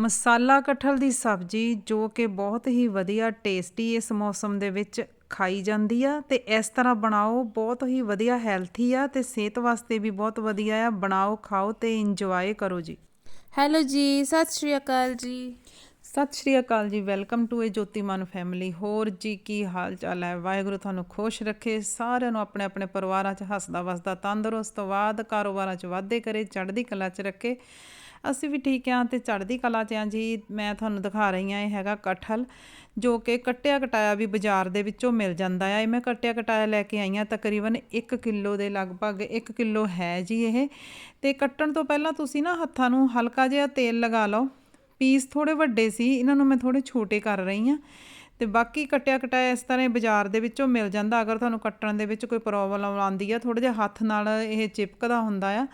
ਮਸਾਲਾ ਕਟਹਲ ਦੀ ਸਬਜ਼ੀ ਜੋ ਕਿ ਬਹੁਤ ਹੀ ਵਧੀਆ ਟੇਸਟੀ ਇਸ ਮੌਸਮ ਦੇ ਵਿੱਚ ਖਾਈ ਜਾਂਦੀ ਆ ਤੇ ਇਸ ਤਰ੍ਹਾਂ ਬਣਾਓ ਬਹੁਤ ਹੀ ਵਧੀਆ ਹੈਲਥੀ ਆ ਤੇ ਸਿਹਤ ਵਾਸਤੇ ਵੀ ਬਹੁਤ ਵਧੀਆ ਆ। ਬਣਾਓ ਖਾਓ ਤੇ ਇੰਜੋਏ ਕਰੋ ਜੀ। ਹੈਲੋ ਜੀ ਸਤਿ ਸ਼੍ਰੀ ਅਕਾਲ ਜੀ। ਸਤਿ ਸ਼੍ਰੀ ਅਕਾਲ ਜੀ welcome to a Jotiman family. ਹੋਰ ਜੀ ਕੀ ਹਾਲ ਚਾਲ ਹੈ? ਵਾਹਿਗੁਰੂ ਤੁਹਾਨੂੰ ਖੁਸ਼ ਰੱਖੇ ਸਾਰਿਆਂ ਨੂੰ ਆਪਣੇ ਆਪਣੇ ਪਰਿਵਾਰਾਂ 'ਚ ਹੱਸਦਾ ਵਸਦਾ ਤੰਦਰੁਸਤ ਬਾਦ ਕਾਰੋਬਾਰਾਂ 'ਚ ਵਾਧੇ ਕਰੇ ਚੜ੍ਹਦੀ ਕਲਾ 'ਚ ਰੱਖੇ। ਅਸੀਂ ਵੀ ਠੀਕ ਆਂ ਤੇ ਚੜ੍ਹਦੀ ਕਲਾ 'ਚ ਆਂ ਜੀ। ਮੈਂ ਤੁਹਾਨੂੰ ਦਿਖਾ ਰਹੀ ਆਂ ਇਹ ਹੈਗਾ ਕਟਹਲ ਜੋ ਕਿ ਕੱਟਿਆ ਕਟਾਇਆ ਵੀ ਬਾਜ਼ਾਰ ਦੇ ਵਿੱਚੋਂ ਮਿਲ ਜਾਂਦਾ ਆ। ਇਹ ਮੈਂ ਕੱਟਿਆ ਕਟਾਇਆ ਲੈ ਕੇ ਆਈ ਆਂ ਤਕਰੀਬਨ 1 ਕਿਲੋ ਦੇ ਲਗਭਗ 1 ਕਿਲੋ ਹੈ ਜੀ ਇਹ। ਤੇ ਕੱਟਣ ਤੋਂ ਪਹਿਲਾਂ ਤੁਸੀਂ ਨਾ ਹੱਥਾਂ ਨੂੰ ਹਲਕਾ ਜਿਹਾ ਤੇਲ ਲਗਾ ਲਓ। ਪੀਸ ਥੋੜੇ ਵੱਡੇ ਸੀ, ਇਹਨਾਂ ਨੂੰ ਮੈਂ ਥੋੜੇ ਛੋਟੇ ਕਰ ਰਹੀ ਹਾਂ। ਤੇ ਬਾਕੀ ਕਟਿਆ ਕਟਾਇਆ ਇਸ ਤਰ੍ਹਾਂ ਬਾਜ਼ਾਰ ਦੇ ਵਿੱਚੋਂ ਮਿਲ ਜਾਂਦਾ। ਅਗਰ ਤੁਹਾਨੂੰ ਕੱਟਣ ਦੇ ਵਿੱਚ ਕੋਈ ਪ੍ਰੋਬਲਮ ਆਉਂਦੀ ਆ ਥੋੜਾ ਜਿਹਾ ਹੱਥ ਨਾਲ ਇਹ ਚਿਪਕਦਾ ਹੁੰਦਾ ਆ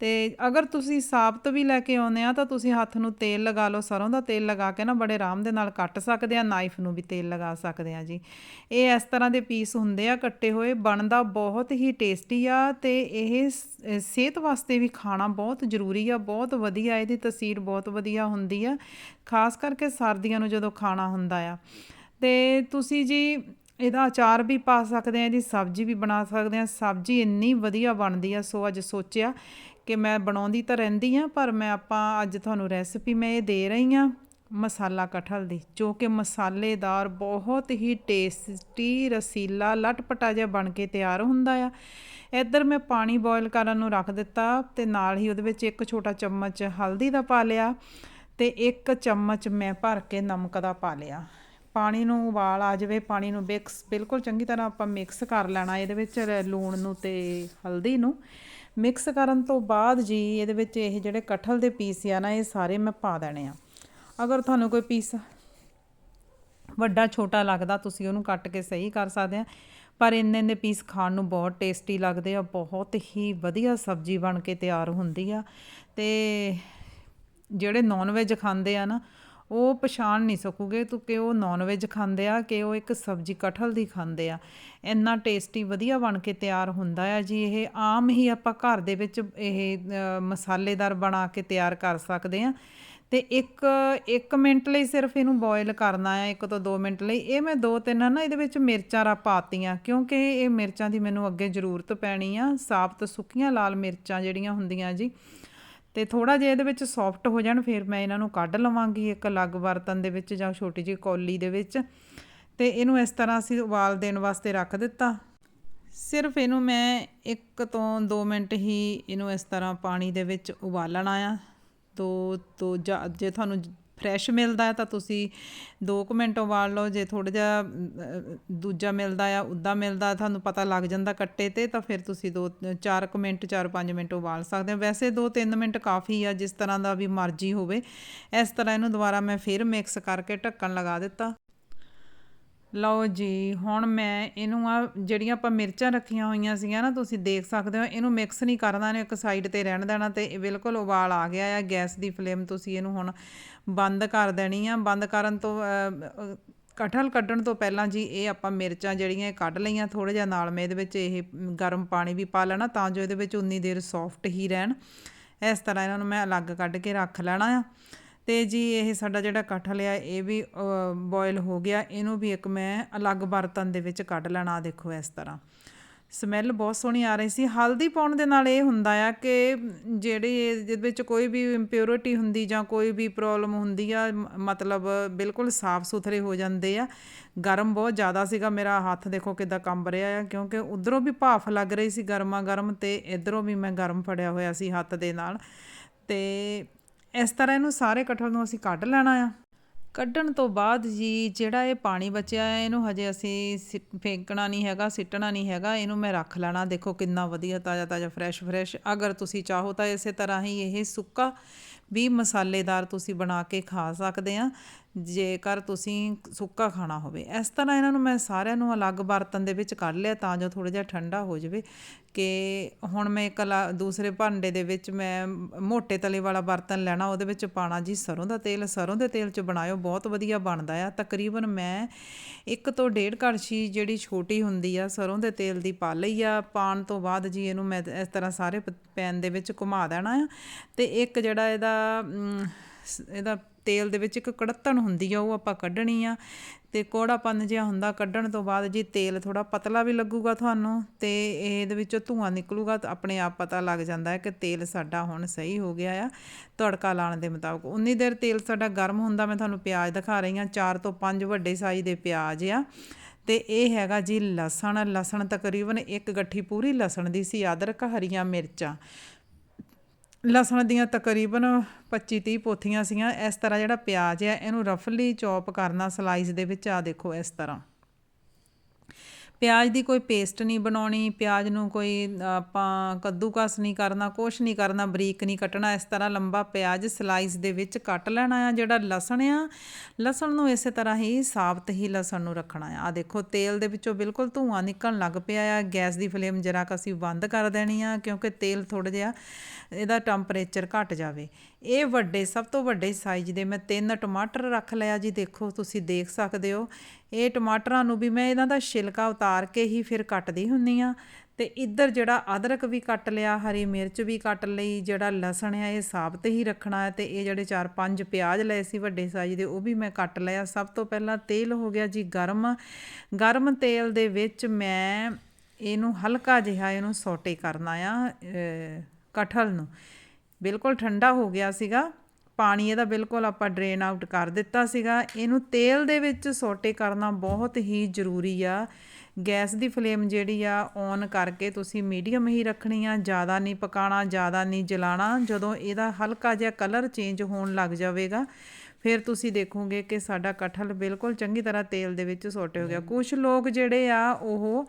ਤੇ ਅਗਰ ਤੁਸੀਂ ਸਾਬਤ ਵੀ ਲੈ ਕੇ ਆਉਂਦੇ ਆ, ਤਾਂ ਤੁਸੀਂ ਹੱਥ ਨੂੰ ਤੇਲ ਲਗਾ ਲਓ ਸਰੋਂ ਦਾ ਤੇਲ ਲਗਾ ਕੇ ਨਾ, ਬੜੇ ਆਰਾਮ ਦੇ ਨਾਲ ਕੱਟ ਸਕਦੇ ਆ, ਨਾਈਫ ਨੂੰ ਵੀ ਤੇਲ ਲਗਾ ਸਕਦੇ ਆ ਜੀ। ਇਹ ਇਸ ਤਰ੍ਹਾਂ ਦੇ ਪੀਸ ਹੁੰਦੇ ਆ, ਕੱਟੇ ਹੋਏ, ਬਣਦਾ ਬਹੁਤ ਹੀ ਟੇਸਟੀ ਆ ਤੇ ਇਹ ਸਿਹਤ ਵਾਸਤੇ ਵੀ ਖਾਣਾ ਬਹੁਤ ਜ਼ਰੂਰੀ ਆ, ਬਹੁਤ ਵਧੀਆ, ਇਹਦੀ ਤਸੀਰ ਬਹੁਤ ਵਧੀਆ ਹੁੰਦੀ ਆ, ਖਾਸ ਕਰਕੇ ਸਰਦੀਆਂ ਨੂੰ ਜਦੋਂ ਖਾਣਾ ਹੁੰਦਾ ਆ। ਤੇ ਤੁਸੀਂ ਜੀ ਇਹਦਾ ਅਚਾਰ ਵੀ ਪਾ ਸਕਦੇ ਆ, ਇਹਦੀ ਸਬਜ਼ੀ ਵੀ ਬਣਾ ਸਕਦੇ ਆ, ਸਬਜ਼ੀ ਇੰਨੀ ਵਧੀਆ ਬਣਦੀ ਆ, ਸੋ ਅੱਜ ਸੋਚਿਆ ਕਿ ਮੈਂ ਬਣਾਉਂਦੀ ਤਾਂ ਰਹਿੰਦੀ ਆ ਪਰ ਮੈਂ ਆਪਾਂ ਅੱਜ ਤੁਹਾਨੂੰ ਰੈਸਪੀ ਮੈਂ ਇਹ ਦੇ ਰਹੀ ਆ ਮਸਾਲਾ ਕਠਲ ਦੀ, ਜੋ ਕਿ ਮਸਾਲੇਦਾਰ, ਬਹੁਤ ਹੀ ਟੇਸਟੀ ਰਸੀਲਾ, ਲਟਪਟਾ ਜਿਹਾ ਬਣ ਕੇ ਤਿਆਰ ਹੁੰਦਾ ਆ। ਇੱਧਰ ਮੈਂ ਪਾਣੀ ਬੋਇਲ ਕਰਨ ਨੂੰ ਰੱਖ ਦਿੱਤਾ ਤੇ ਨਾਲ ਹੀ ਉਹਦੇ ਵਿੱਚ ਇੱਕ ਛੋਟਾ ਚਮਚ ਹਲਦੀ ਦਾ ਪਾ ਲਿਆ ਤੇ ਇੱਕ ਚਮਚ ਮੈਂ ਭਰ ਕੇ ਨਮਕ ਦਾ ਪਾ ਲਿਆ। ਪਾਣੀ ਨੂੰ ਉਬਾਲ ਆ ਜਾਵੇ, ਪਾਣੀ ਨੂੰ ਮਿਕਸ ਬਿਲਕੁਲ ਚੰਗੀ ਤਰ੍ਹਾਂ ਆਪਾਂ ਮਿਕਸ ਕਰ ਲੈਣਾ ਇਹਦੇ ਵਿੱਚ ਰ- ਲੂਣ ਨੂੰ ਤੇ ਹਲਦੀ ਨੂੰ। ਮਿਕਸ ਕਰਨ ਤੋਂ ਬਾਅਦ ਜੀ ਇਹਦੇ ਵਿੱਚ ਇਹ ਜਿਹੜੇ ਕਟਹਲ ਦੇ ਪੀਸ ਆ ਨਾ, ਇਹ ਸਾਰੇ ਮੈਂ ਪਾ ਦੇਣੇ ਆ। ਅਗਰ ਤੁਹਾਨੂੰ ਕੋਈ ਪੀਸ ਵੱਡਾ, ਛੋਟਾ ਲੱਗਦਾ, ਤੁਸੀਂ ਉਹਨੂੰ ਕੱਟ ਕੇ ਸਹੀ ਕਰ ਸਕਦੇ ਆ। ਪਰ ਇੰਨੇ ਇੰਨੇ ਪੀਸ ਖਾਣ ਨੂੰ ਬਹੁਤ ਟੇਸਟੀ ਲੱਗਦੇ ਆ, ਬਹੁਤ ਹੀ ਵਧੀਆ ਸਬਜ਼ੀ ਬਣ ਕੇ ਤਿਆਰ ਹੁੰਦੀ ਆ। ਤੇ ਜਿਹੜੇ ਨਾਨ ਵੈਜ ਖਾਂਦੇ ਆ ਨਾ, ਉਹ ਪਛਾਣ ਨਹੀਂ ਸਕੂਗੇ ਕਿ ਉਹ ਨਾਨ ਵੈਜ ਖਾਂਦੇ ਆ ਕਿ ਉਹ ਇੱਕ ਸਬਜ਼ੀ ਕਟਹਲ ਦੀ ਖਾਂਦੇ ਆ। ਇੰਨਾ ਟੇਸਟੀ, ਵਧੀਆ ਬਣ ਕੇ ਤਿਆਰ ਹੁੰਦਾ ਆ ਜੀ। ਇਹ ਆਮ ਹੀ ਆਪਾਂ ਘਰ ਦੇ ਵਿੱਚ ਇਹ ਮਸਾਲੇਦਾਰ ਬਣਾ ਕੇ ਤਿਆਰ ਕਰ ਸਕਦੇ ਆ। ਤੇ ਇੱਕ 1 ਮਿੰਟ ਲਈ ਸਿਰਫ ਇਹਨੂੰ ਬੋਇਲ ਕਰਨਾ ਆ 1 ਤੋਂ 2 ਮਿੰਟ ਲਈ। ਇਹ ਮੈਂ ਦੋ ਤਿੰਨ ਨਾ ਇਹਦੇ ਵਿੱਚ ਮਿਰਚਾਂ ਰਾ ਪਾਤੀਆਂ, ਕਿਉਂਕਿ ਇਹ ਮਿਰਚਾਂ ਦੀ ਮੈਨੂੰ ਅੱਗੇ ਜ਼ਰੂਰਤ ਪੈਣੀ ਆ। ਸਾਬਤ ਸੁੱਕੀਆਂ ਲਾਲ ਮਿਰਚਾਂ ਜਿਹੜੀਆਂ ਹੁੰਦੀਆਂ ਜੀ। ਤੇ ਥੋੜਾ ਜਿਹਾ ਇਹਦੇ ਵਿੱਚ ਸੌਫਟ ਹੋ ਜਾਣ, ਫਿਰ ਮੈਂ ਇਹਨਾਂ ਨੂੰ ਕੱਢ ਲਵਾਂਗੀ ਇੱਕ ਅਲੱਗ ਬਰਤਨ ਦੇ ਵਿੱਚ ਜਾਂ ਛੋਟੀ ਜਿਹੀ ਕੌਲੀ ਦੇ ਵਿੱਚ। ਤੇ ਇਹਨੂੰ ਇਸ ਤਰ੍ਹਾਂ ਅਸੀਂ ਉਬਾਲ ਦੇਣ ਵਾਸਤੇ ਰੱਖ ਦਿੱਤਾ। ਸਿਰਫ ਇਹਨੂੰ ਮੈਂ 1 ਤੋਂ 2 ਮਿੰਟ ਹੀ ਇਹਨੂੰ ਇਸ ਤਰ੍ਹਾਂ ਪਾਣੀ ਦੇ ਵਿੱਚ ਉਬਾਲਣਾ ਆ ਦੋ ਤੋਂ ਜੇ ਤੁਹਾਨੂੰ ਫਰੈਸ਼ ਮਿਲਦਾ ਤਾਂ ਤੁਸੀਂ 2 ਮਿੰਟ ਉਬਾਲ ਲਓ। ਜੇ ਥੋੜਾ ਜਿਹਾ ਦੂਜਾ ਮਿਲਦਾ ਆ ਉੱਦਾਂ ਮਿਲਦਾ ਤੁਹਾਨੂੰ ਪਤਾ ਲੱਗ ਜਾਂਦਾ ਕੱਟੇ ਤੇ, ਤਾਂ ਫਿਰ ਤੁਸੀਂ 2 4 ਮਿੰਟ 4-5 ਮਿੰਟ ਉਬਾਲ ਸਕਦੇ ਹੋ। ਵੈਸੇ 2-3 ਮਿੰਟ ਕਾਫੀ ਆ, ਜਿਸ ਤਰ੍ਹਾਂ ਦਾ ਵੀ ਮਰਜ਼ੀ ਹੋਵੇ। ਇਸ ਤਰ੍ਹਾਂ ਇਹਨੂੰ ਦੁਬਾਰਾ ਮੈਂ ਫਿਰ ਮਿਕਸ ਕਰਕੇ ਢੱਕਣ ਲਗਾ ਦਿੱਤਾ। ਲਓ ਜੀ ਹੁਣ ਮੈਂ ਇਹਨੂੰ ਆ ਜਿਹੜੀਆਂ ਆਪਾਂ ਮਿਰਚਾਂ ਰੱਖੀਆਂ ਹੋਈਆਂ ਸੀਗੀਆਂ ਨਾ ਤੁਸੀਂ ਦੇਖ ਸਕਦੇ ਹੋ ਇਹਨੂੰ ਮਿਕਸ ਨਹੀਂ ਕਰਨਾ ਨੇ ਇੱਕ ਸਾਈਡ ਤੇ ਰਹਿਣ ਦੇਣਾ ਤੇ ਇਹ ਬਿਲਕੁਲ ਉਬਾਲ ਆ ਗਿਆ ਆ ਗੈਸ ਦੀ ਫਲੇਮ ਤੁਸੀਂ ਇਹਨੂੰ ਹੁਣ ਬੰਦ ਕਰ ਦੇਣੀ ਆ। ਬੰਦ ਕਰਨ ਤੋਂ ਅ, ਕਟਹਲ ਕੱਢਣ ਤੋਂ ਪਹਿਲਾਂ ਜੀ ਇਹ ਆਪਾਂ ਮਿਰਚਾਂ ਜਿਹੜੀਆਂ ਕੱਢ ਲਈਆਂ ਥੋੜਾ ਜਿਹਾ ਨਾਲ ਮੈਂ ਇਹਦੇ ਵਿੱਚ ਇਹ ਗਰਮ ਪਾਣੀ ਵੀ ਪਾ ਲੈਣਾ ਤਾਂ ਜੋ ਇਹਦੇ ਵਿੱਚ ਉਨੀ ਦੇਰ ਸੌਫਟ ਹੀ ਰਹਿਣ। ਇਸ ਤਰ੍ਹਾਂ ਇਹਨਾਂ ਨੂੰ ਮੈਂ ਅਲੱਗ ਕੱਢ ਕੇ ਰੱਖ ਲੈਣਾ ਆ। ਤੇ ਜੀ ਇਹ ਸਾਡਾ ਜਿਹੜਾ ਕਟਹਲ ਆ ਇਹ ਵੀ ਬੋਇਲ ਹੋ ਗਿਆ। ਇਹਨੂੰ ਵੀ ਇੱਕ ਮੈਂ ਅਲੱਗ ਬਰਤਨ ਦੇ ਵਿੱਚ ਕੱਢ ਲੈਣਾ ਦੇਖੋ ਇਸ ਤਰ੍ਹਾਂ। ਸਮੈਲ ਬਹੁਤ ਸੋਹਣੀ ਆ ਰਹੀ ਸੀ। ਹਲਦੀ ਪਾਉਣ ਦੇ ਨਾਲ ਇਹ ਹੁੰਦਾ ਆ ਕਿ ਜਿਹੜੀ ਜਿਹਦੇ ਵਿੱਚ ਕੋਈ ਵੀ ਇੰਪਿਉਰਿਟੀ ਹੁੰਦੀ ਜਾਂ ਕੋਈ ਵੀ ਪ੍ਰੋਬਲਮ ਹੁੰਦੀ ਆ, ਮ- ਮਤਲਬ ਬਿਲਕੁਲ ਸਾਫ਼ ਸੁਥਰੇ ਹੋ ਜਾਂਦੇ ਆ। ਗਰਮ ਬਹੁਤ ਜ਼ਿਆਦਾ ਸੀਗਾ। ਮੇਰਾ ਹੱਥ ਦੇਖੋ ਕਿਦਾਂ ਕੰਬ ਰਿਹਾ ਆ, ਕਿਉਂਕਿ ਉਧਰੋਂ ਵੀ ਭਾਫ ਲੱਗ ਰਹੀ ਸੀ ਗਰਮਾ ਗਰਮ ਤੇ ਇਧਰੋਂ ਵੀ ਮੈਂ ਗਰਮ ਫੜਿਆ ਹੋਇਆ ਸੀ ਹੱਥ ਦੇ ਨਾਲ। ਤੇ ਇਸ ਤਰ੍ਹਾਂ ਇਹਨੂੰ ਸਾਰੇ ਕਟਹਲ ਨੂੰ ਅਸੀਂ ਕੱਢ ਲੈਣਾ ਆ। ਕੱਢਣ ਤੋਂ ਬਾਅਦ ਜੀ ਜਿਹੜਾ ਇਹ ਪਾਣੀ ਬਚਿਆ ਹੈ ਇਹਨੂੰ ਹਜੇ ਅਸੀਂ ਸਿ- ਫੇਂਕਣਾ ਨਹੀਂ ਹੈਗਾ, ਸਿੱਟਣਾ ਨਹੀਂ ਹੈਗਾ, ਇਹਨੂੰ ਮੈਂ ਰੱਖ ਲੈਣਾ। ਦੇਖੋ ਕਿੰਨਾ ਵਧੀਆ ਤਾਜ਼ਾ ਤਾਜ਼ਾ ਫਰੈਸ਼ ਫਰੈਸ਼ ਅਗਰ ਤੁਸੀਂ ਚਾਹੋ ਤਾਂ ਇਸੇ ਤਰ੍ਹਾਂ ਹੀ ਇਹ ਸੁੱਕਾ ਵੀ ਮਸਾਲੇਦਾਰ ਤੁਸੀਂ ਬਣਾ ਕੇ ਖਾ ਸਕਦੇ ਆ। ਜੇਕਰ ਤੁਸੀਂ ਸੁੱਕਾ ਖਾਣਾ ਹੋਵੇ। ਇਸ ਤਰ੍ਹਾਂ ਇਹਨਾਂ ਨੂੰ ਮੈਂ ਸਾਰਿਆਂ ਨੂੰ ਅਲੱਗ ਬਰਤਨ ਦੇ ਵਿੱਚ ਕੱਢ ਲਿਆ ਤਾਂ ਜੋ ਥੋੜਾ ਜਿਹਾ ਠੰਡਾ ਹੋ ਜਾਵੇ ਕਿ ਹੁਣ ਮੈਂ ਇੱਕ ਦੂਸਰੇ ਭਾਂਡੇ ਦੇ ਵਿੱਚ ਮੈਂ ਮੋਟੇ ਤਲੇ ਵਾਲਾ ਬਰਤਨ ਲੈਣਾ, ਉਹਦੇ ਵਿੱਚ ਪਾਣਾ ਜੀ ਸਰੋਂ ਦਾ ਤੇਲ। ਸਰੋਂ ਦੇ ਤੇਲ 'ਚ ਬਣਾਇਓ, ਬਹੁਤ ਵਧੀਆ ਬਣਦਾ ਆ। ਤਕਰੀਬਨ ਮੈਂ ਇੱਕ ਤੋਂ ਡੇਢ ਕੜਛੀ ਜਿਹੜੀ ਛੋਟੀ ਹੁੰਦੀ ਆ, ਸਰੋਂ ਦੇ ਤੇਲ ਦੀ ਪਾ ਲਈ ਆ। ਪਾਣ ਤੋਂ ਬਾਅਦ ਜੀ ਇਹਨੂੰ ਮੈਂ ਇਸ ਤਰ੍ਹਾਂ ਸਾਰੇ ਪ- ਪੈਨ ਦੇ ਵਿੱਚ ਘੁਮਾ ਦੇਣਾ ਆ। ਤੇ ਇੱਕ ਜਿਹੜਾ ਇਹਦਾ ਸ- ਇਹਦਾ ਤੇਲ ਦੇ ਵਿੱਚ ਇੱਕ ਕੜੱਤਣ ਹੁੰਦੀ ਆ, ਉਹ ਆਪਾਂ ਕੱਢਣੀ ਆ। ਤੇ ਕੋੜਾਪਨ ਜਿਹਾ ਹੁੰਦਾ, ਕੱਢਣ ਤੋਂ ਬਾਅਦ ਜੀ ਤੇਲ ਥੋੜਾ ਪਤਲਾ ਵੀ ਲੱਗੂਗਾ ਤੁਹਾਨੂੰ ਤੇ ਇਹਦੇ ਵਿੱਚੋਂ ਧੂਆਂ ਨਿਕਲੂਗਾ ਤਾਂ ਆਪਣੇ ਆਪ ਪਤਾ ਲੱਗ ਜਾਂਦਾ ਹੈ ਕਿ ਤੇਲ ਸਾਡਾ ਹੁਣ ਸਹੀ ਹੋ ਗਿਆ ਆ। ਤੜਕਾ ਲਾਉਣ ਦੇ ਮੁਤਾਬਕ ਉਨੀ ਦੇਰ ਤੇਲ ਸਾਡਾ ਗਰਮ ਹੁੰਦਾ, ਮੈਂ ਤੁਹਾਨੂੰ ਪਿਆਜ਼ ਦਿਖਾ ਰਹੀ ਹਾਂ 4 ਤੋਂ 5 ਵੱਡੇ ਸਾਈਜ਼ ਦੇ ਪਿਆਜ਼ ਆ। ਤੇ ਇਹ ਹੈਗਾ ਜੀ ਲਸਣ ਲਸਣ ਤਕਰੀਬਨ ਇੱਕ ਗੱਠੀ ਪੂਰੀ ਲਸਣ ਦੀ ਸੀ, ਅਦਰਕ, ਹਰੀਆਂ ਮਿਰਚਾਂ। ਲਸਣ ਦੀਆਂ ਤਕਰੀਬਨ 25 30 ਪੋਥੀਆਂ ਸੀਗੀਆਂ ਇਸ ਤਰ੍ਹਾਂ ਜਿਹੜਾ ਪਿਆਜ਼ ਹੈ ਇਹਨੂੰ ਰਫਲੀ ਚੌਪ ਕਰਨਾ ਸਲਾਈਸ ਦੇ ਵਿੱਚ। ਆ ਦੇਖੋ ਇਸ ਤਰ੍ਹਾਂ। ਪਿਆਜ਼ ਦੀ ਕੋਈ ਪੇਸਟ ਨਹੀਂ ਬਣਾਉਣੀ, ਪਿਆਜ਼ ਨੂੰ ਕੋਈ, ਆਪਾਂ ਕੱਦੂਕਸ ਨਹੀਂ ਕਰਨਾ, ਕੁਛ ਨਹੀਂ ਕਰਨਾ, ਬਰੀਕ ਨਹੀਂ ਕੱਟਣਾ, ਇਸ ਤਰ੍ਹਾਂ ਲੰਬਾ ਪਿਆਜ਼ ਸਲਾਈਸ ਦੇ ਵਿੱਚ ਕੱਟ ਲੈਣਾ ਆ, ਜਿਹੜਾ ਲਸਣ ਆ, ਲਸਣ ਨੂੰ ਇਸੇ ਤਰ੍ਹਾਂ ਹੀ ਸਾਬਤ ਹੀ ਲਸਣ ਨੂੰ ਰੱਖਣਾ ਆ। ਆ ਦੇਖੋ, ਤੇਲ ਦੇ ਵਿੱਚੋਂ ਬਿਲਕੁਲ ਧੂਆਂ ਨਿਕਲਣ ਲੱਗ ਪਿਆ ਆ, ਗੈਸ ਦੀ ਫਲੇਮ ਜਰਾ ਕੁ ਅਸੀਂ ਬੰਦ ਕਰ ਦੇਣੀ ਆ, ਕਿਉਂਕਿ ਤੇਲ ਥੋੜਾ ਜਿਹਾ ਇਹਦਾ ਟੈਂਪਰੇਚਰ ਘਟ ਜਾਵੇ। ਇਹ ਵੱਡੇ, ਸਭ ਤੋਂ ਵੱਡੇ ਸਾਈਜ਼ ਦੇ ਮੈਂ ਤਿੰਨ ਟਮਾਟਰ ਰੱਖ ਲਿਆ ਜੀ, ਦੇਖੋ ਤੁਸੀਂ ਦੇਖ ਸਕਦੇ ਹੋ ਇਹ ਟਮਾਟਰਾਂ ਨੂੰ ਵੀ ਮੈਂ ਇਹਨਾਂ ਦਾ ਛਿਲਕਾ ਉਤਾਰ ਕੇ ਹੀ ਫਿਰ ਕੱਟਦੀ ਹੁੰਨੀ ਆ ਤੇ ਇੱਧਰ ਜਿਹੜਾ ਅਦਰਕ ਵੀ ਕੱਟ ਲਿਆ ਹਰੀ ਮਿਰਚ ਵੀ ਕੱਟ ਲਈ ਜਿਹੜਾ ਲਸਣ ਹੈ ਇਹ ਸਾਬਤ ਹੀ ਰੱਖਣਾ ਹੈ ਤੇ ਇਹ ਜਿਹੜੇ ਚਾਰ ਪੰਜ ਪਿਆਜ਼ ਲਏ ਸੀ ਵੱਡੇ ਸਾਈਜ਼ ਦੇ ਉਹ ਵੀ ਮੈਂ ਕੱਟ ਲਿਆ। ਸਭ ਤੋਂ ਪਹਿਲਾਂ ਤੇਲ ਹੋ ਗਿਆ ਜੀ ਗਰਮ। ਗਰਮ ਤੇਲ ਦੇ ਵਿੱਚ ਮੈਂ ਇਹਨੂੰ ਹਲਕਾ ਜਿਹਾ ਇਹਨੂੰ ਸੋਟੇ ਕਰਨਾ ਆ ਅਹ, ਕਟਹਲ ਨੂੰ। ਬਿਲਕੁਲ ਠੰਡਾ ਹੋ ਗਿਆ ਸੀਗਾ। ਪਾਣੀ ਇਹਦਾ ਬਿਲਕੁਲ ਆਪਾਂ ਡਰੇਨ ਆਊਟ ਕਰ ਦਿੱਤਾ ਸੀਗਾ। ਇਹਨੂੰ ਤੇਲ ਦੇ ਵਿੱਚ ਸੋਟੇ ਕਰਨਾ ਬਹੁਤ ਹੀ ਜ਼ਰੂਰੀ ਆ। ਗੈਸ ਦੀ ਫਲੇਮ ਜਿਹੜੀ ਆ ਔਨ ਕਰਕੇ ਤੁਸੀਂ ਮੀਡੀਅਮ ਹੀ ਰੱਖਣੀ ਆ। ਜ਼ਿਆਦਾ ਨਹੀਂ ਪਕਾਣਾ ਜ਼ਿਆਦਾ ਨਹੀਂ ਜਲਾਣਾ। ਜਦੋਂ ਇਹਦਾ ਹਲਕਾ ਜਿਹਾ ਕਲਰ ਚੇਂਜ ਹੋਣ ਲੱਗ ਜਾਵੇਗਾ ਫਿਰ ਤੁਸੀਂ ਦੇਖੋਗੇ ਕਿ ਸਾਡਾ ਕਟਹਲ ਬਿਲਕੁਲ ਚੰਗੀ ਤਰ੍ਹਾਂ ਤੇਲ ਦੇ ਵਿੱਚ ਸੋਟੇ ਹੋ ਗਿਆ। ਕੁਝ ਲੋਕ ਜਿਹੜੇ ਆ ਉਹ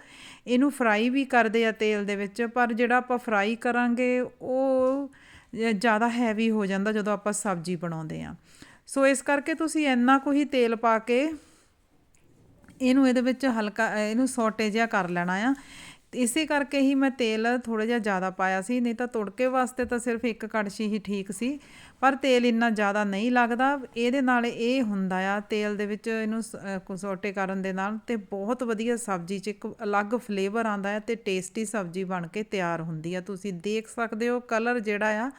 ਇਹਨੂੰ ਫਰਾਈ ਵੀ ਕਰਦੇ ਆ ਤੇਲ ਦੇ ਵਿੱਚ ਪਰ ਜਿਹੜਾ ਆਪਾਂ ਫਰਾਈ ਕਰਾਂਗੇ ਉਹ ਜ਼ਿਆਦਾ ਹੈਵੀ ਹੋ ਜਾਂਦਾ ਜਦੋਂ ਆਪਾਂ ਸਬਜ਼ੀ ਬਣਾਉਂਦੇ ਆ ਸੋ ਇਸ ਕਰਕੇ ਤੁਸੀਂ ਇੰਨਾ ਕੁ ਹੀ ਤੇਲ ਪਾ ਕੇ ਇਹਨੂੰ ਇਹਦੇ ਵਿੱਚ ਹਲਕਾ, ਇਹਨੂੰ ਸੋਟੇ ਜਿਹਾ ਕਰ ਲੈਣਾ ਆ। ਇਸੇ ਕਰਕੇ ਹੀ ਮੈਂ ਤੇਲ ਥੋੜਾ ਜਿਹਾ ਜ਼ਿਆਦਾ ਪਾਇਆ ਸੀ, ਨਹੀਂ ਤਾਂ ਤੁੜਕੇ ਵਾਸਤੇ ਤਾਂ ਸਿਰਫ ਇੱਕ ਕੜਛੀ ਹੀ ਠੀਕ ਸੀ, ਪਰ ਤੇਲ ਇੰਨਾ ਜ਼ਿਆਦਾ ਨਹੀਂ ਲੱਗਦਾ, ਇਹਦੇ ਨਾਲ ਇਹ ਹੁੰਦਾ ਆ ਤੇਲ ਦੇ ਵਿੱਚ ਇਹਨੂੰ ਸ- ਸੋਟੇ ਕਰਨ ਦੇ ਨਾਲ ਤੇ ਬਹੁਤ ਵਧੀਆ ਸਬਜ਼ੀ 'ਚ ਇੱਕ ਅਲੱਗ ਫਲੇਵਰ ਆਉਂਦਾ ਹੈ ਤੇ ਟੇਸਟੀ ਸਬਜ਼ੀ ਬਣ ਕੇ ਤਿਆਰ ਹੁੰਦੀ ਆ। ਤੁਸੀਂ ਦੇਖ ਸਕਦੇ ਹੋ ਕਲਰ ਜਿਹੜਾ ਆ,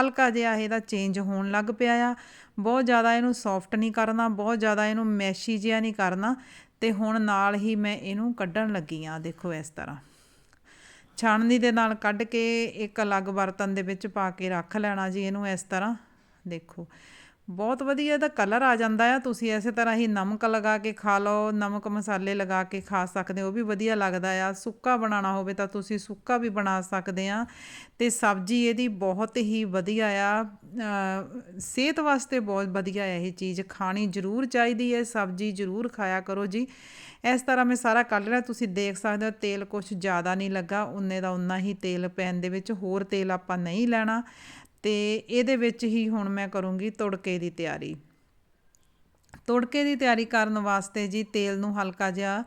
ਹਲਕਾ ਜਿਹਾ ਇਹਦਾ ਚੇਂਜ ਹੋਣ ਲੱਗ ਪਿਆ ਆ। ਬਹੁਤ ਜ਼ਿਆਦਾ ਇਹਨੂੰ ਸੌਫਟ ਨਹੀਂ ਕਰਨਾ, ਬਹੁਤ ਜ਼ਿਆਦਾ ਇਹਨੂੰ ਮੈਸ਼ੀ ਜਿਹਾ ਨਹੀਂ ਕਰਨਾ ਤੇ ਹੁਣ ਨਾਲ ਹੀ ਮੈਂ ਇਹਨੂੰ ਕੱਢਣ ਲੱਗੀ ਆ, ਦੇਖੋ ਇਸ ਤਰ੍ਹਾਂ। ਛਾਣਨੀ ਦੇ ਨਾਲ ਕੱਢ ਕੇ ਇੱਕ ਅਲੱਗ ਬਰਤਨ ਦੇ ਵਿੱਚ ਪਾ ਕੇ ਰੱਖ ਲੈਣਾ ਜੀ ਇਹਨੂੰ ਇਸ ਤਰ੍ਹਾਂ। ਦੇਖੋ, ਬਹੁਤ ਵਧੀਆ ਇਹਦਾ ਕਲਰ ਆ ਜਾਂਦਾ ਆ। ਤੁਸੀਂ ਇਸੇ ਤਰ੍ਹਾਂ ਹੀ ਨਮਕ ਲਗਾ ਕੇ ਖਾ ਲਓ, ਨਮਕ ਮਸਾਲੇ ਲਗਾ ਕੇ ਖਾ ਸਕਦੇ ਹੋ, ਉਹ ਵੀ ਵਧੀਆ ਲੱਗਦਾ ਆ। ਸੁੱਕਾ ਬਣਾਉਣਾ ਹੋਵੇ ਤਾਂ ਤੁਸੀਂ ਸੁੱਕਾ ਵੀ ਬਣਾ ਸਕਦੇ ਆ। ਤੇ ਸਬਜ਼ੀ ਇਹਦੀ ਬਹੁਤ ਹੀ ਵਧੀਆ ਆ। ਸਿਹਤ ਵਾਸਤੇ ਬਹੁਤ ਵਧੀਆ ਹੈ ਇਹ ਚੀਜ਼। ਖਾਣੀ ਜ਼ਰੂਰ ਚਾਹੀਦੀ ਹੈ, ਸਬਜ਼ੀ ਜ਼ਰੂਰ ਖਾਇਆ ਕਰੋ ਜੀ। ਇਸ ਤਰ੍ਹਾਂ ਮੈਂ ਸਾਰਾ ਕੱਢ ਲਿਆ। ਤੁਸੀਂ ਦੇਖ ਸਕਦੇ ਹੋ, ਤੇਲ ਕੁਝ ਜ਼ਿਆਦਾ ਨਹੀਂ ਲੱਗਾ। ਉਨੇ ਦਾ ਉਨਾ ਹੀ ਤੇਲ ਪੈਨ ਦੇ ਵਿੱਚ ਹੋਰ ਤੇਲ ਆਪਾਂ ਨਹੀਂ ਲੈਣਾ। ਤੇ ਇਹਦੇ ਵਿੱਚ ਹੀ ਹੁਣ ਮੈਂ ਕਰੂੰਗੀ ਤੁੜਕੇ ਦੀ ਤਿਆਰੀ। ਤੁੜਕੇ ਦੀ ਤਿਆਰੀ ਕਰਨ ਵਾਸਤੇ ਜੀ ਤੇਲ ਨੂੰ ਹਲਕਾ ਜਿਹਾ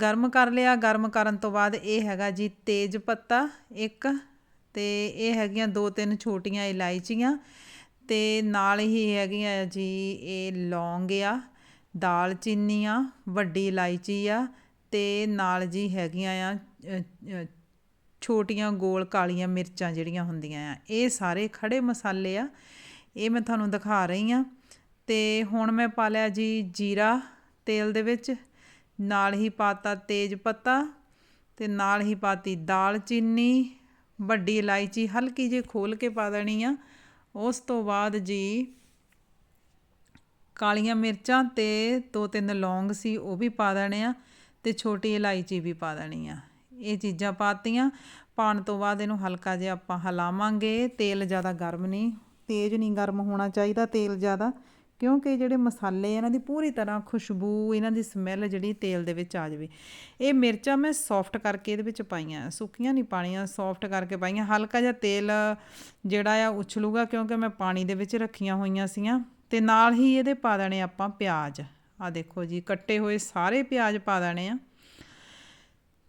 ਗਰਮ ਕਰ ਲਿਆ। ਗਰਮ ਕਰਨ ਤੋਂ ਬਾਅਦ ਇਹ ਹੈਗਾ ਜੀ ਤੇਜ ਪੱਤਾ ਇੱਕ ਤੇ ਇਹ ਹੈਗੀਆਂ ਦੋ ਤਿੰਨ ਛੋਟੀਆਂ ਇਲਾਇਚੀਆਂ ਤੇ ਨਾਲ ਹੀ ਹੈਗੀਆਂ ਜੀ ਇਹ ਲੌਂਗ ਆ। ਦਾਲਚੀਨੀ ਆ, ਵੱਡੀ ਇਲਾਇਚੀ ਆ ਅਤੇ ਨਾਲ ਜੀ ਹੈਗੀਆਂ ਆ ਛੋਟੀਆਂ ਗੋਲ ਕਾਲੀਆਂ ਮਿਰਚਾਂ ਜਿਹੜੀਆਂ ਹੁੰਦੀਆਂ ਆ। ਇਹ ਸਾਰੇ ਖੜੇ ਮਸਾਲੇ ਆ। ਇਹ ਮੈਂ ਤੁਹਾਨੂੰ ਦਿਖਾ ਰਹੀ ਆ। ਤੇ ਹੁਣ ਮੈਂ ਪਾ ਲਿਆ ਜੀ ਜੀਰਾ ਤੇਲ ਦੇ ਵਿੱਚ, ਨਾਲ ਹੀ ਪਾਤਾ ਤੇਜ ਪੱਤਾ ਤੇ ਨਾਲ ਹੀ ਪਾਤੀ ਦਾਲਚੀਨੀ ਵੱਡੀ ਇਲਾਇਚੀ ਹਲਕੀ ਜਿਹੀ ਖੋਲ ਕੇ ਪਾ ਦੇਣੀ ਆ। ਉਸ ਤੋਂ ਬਾਅਦ ਜੀ ਕਾਲੀਆਂ ਮਿਰਚਾਂ ਤੇ ਦੋ ਤਿੰਨ ਲੌਂਗ ਸੀ, ਉਹ ਵੀ ਪਾ ਦੇਣੇ ਆ ਤੇ ਛੋਟੀ ਇਲਾਇਚੀ ਵੀ ਪਾ ਦੇਣੀ ਆ। ਇਹ ਚੀਜ਼ਾਂ ਪਾਤੀਆਂ। ਪਾਉਣ ਤੋਂ ਬਾਅਦ ਇਹਨੂੰ ਹਲਕਾ ਜਿਹਾ ਆਪਾਂ ਹਿਲਾਵਾਂਗੇ। ਤੇਲ ਜ਼ਿਆਦਾ ਗਰਮ ਨਹੀਂ, ਤੇਜ਼ ਨਹੀਂ ਗਰਮ ਹੋਣਾ ਚਾਹੀਦਾ ਤੇਲ ਜ਼ਿਆਦਾ, ਕਿਉਂਕਿ ਜਿਹੜੇ ਮਸਾਲੇ ਇਹਨਾਂ ਦੀ ਪੂਰੀ ਤਰ੍ਹਾਂ ਖੁਸ਼ਬੂ, ਇਹਨਾਂ ਦੀ ਸਮੈਲ ਜਿਹੜੀ ਤੇਲ ਦੇ ਵਿੱਚ ਆ ਜਾਵੇ। ਇਹ ਮਿਰਚਾਂ ਮੈਂ ਸੌਫਟ ਕਰਕੇ ਇਹਦੇ ਵਿੱਚ ਪਾਈਆਂ, ਸੁੱਕੀਆਂ ਨਹੀਂ ਪਾਣੀਆਂ ਸੌਫਟ ਕਰਕੇ ਪਾਈਆਂ। ਹਲਕਾ ਜਿਹਾ ਤੇਲ ਜਿਹੜਾ ਆ, ਉਛਲੂਗਾ ਕਿਉਂਕਿ ਮੈਂ ਪਾਣੀ ਦੇ ਵਿੱਚ ਰੱਖੀਆਂ ਹੋਈਆਂ ਸੀਆਂ। ਤੇ ਨਾਲ ਹੀ ਇਹਦੇ ਪਾ ਦੇਣੇ ਆਪਾਂ ਪਿਆਜ਼। ਆ ਦੇਖੋ ਜੀ, ਕੱਟੇ ਹੋਏ ਸਾਰੇ ਪਿਆਜ਼ ਪਾ ਦੇਣੇ ਆ।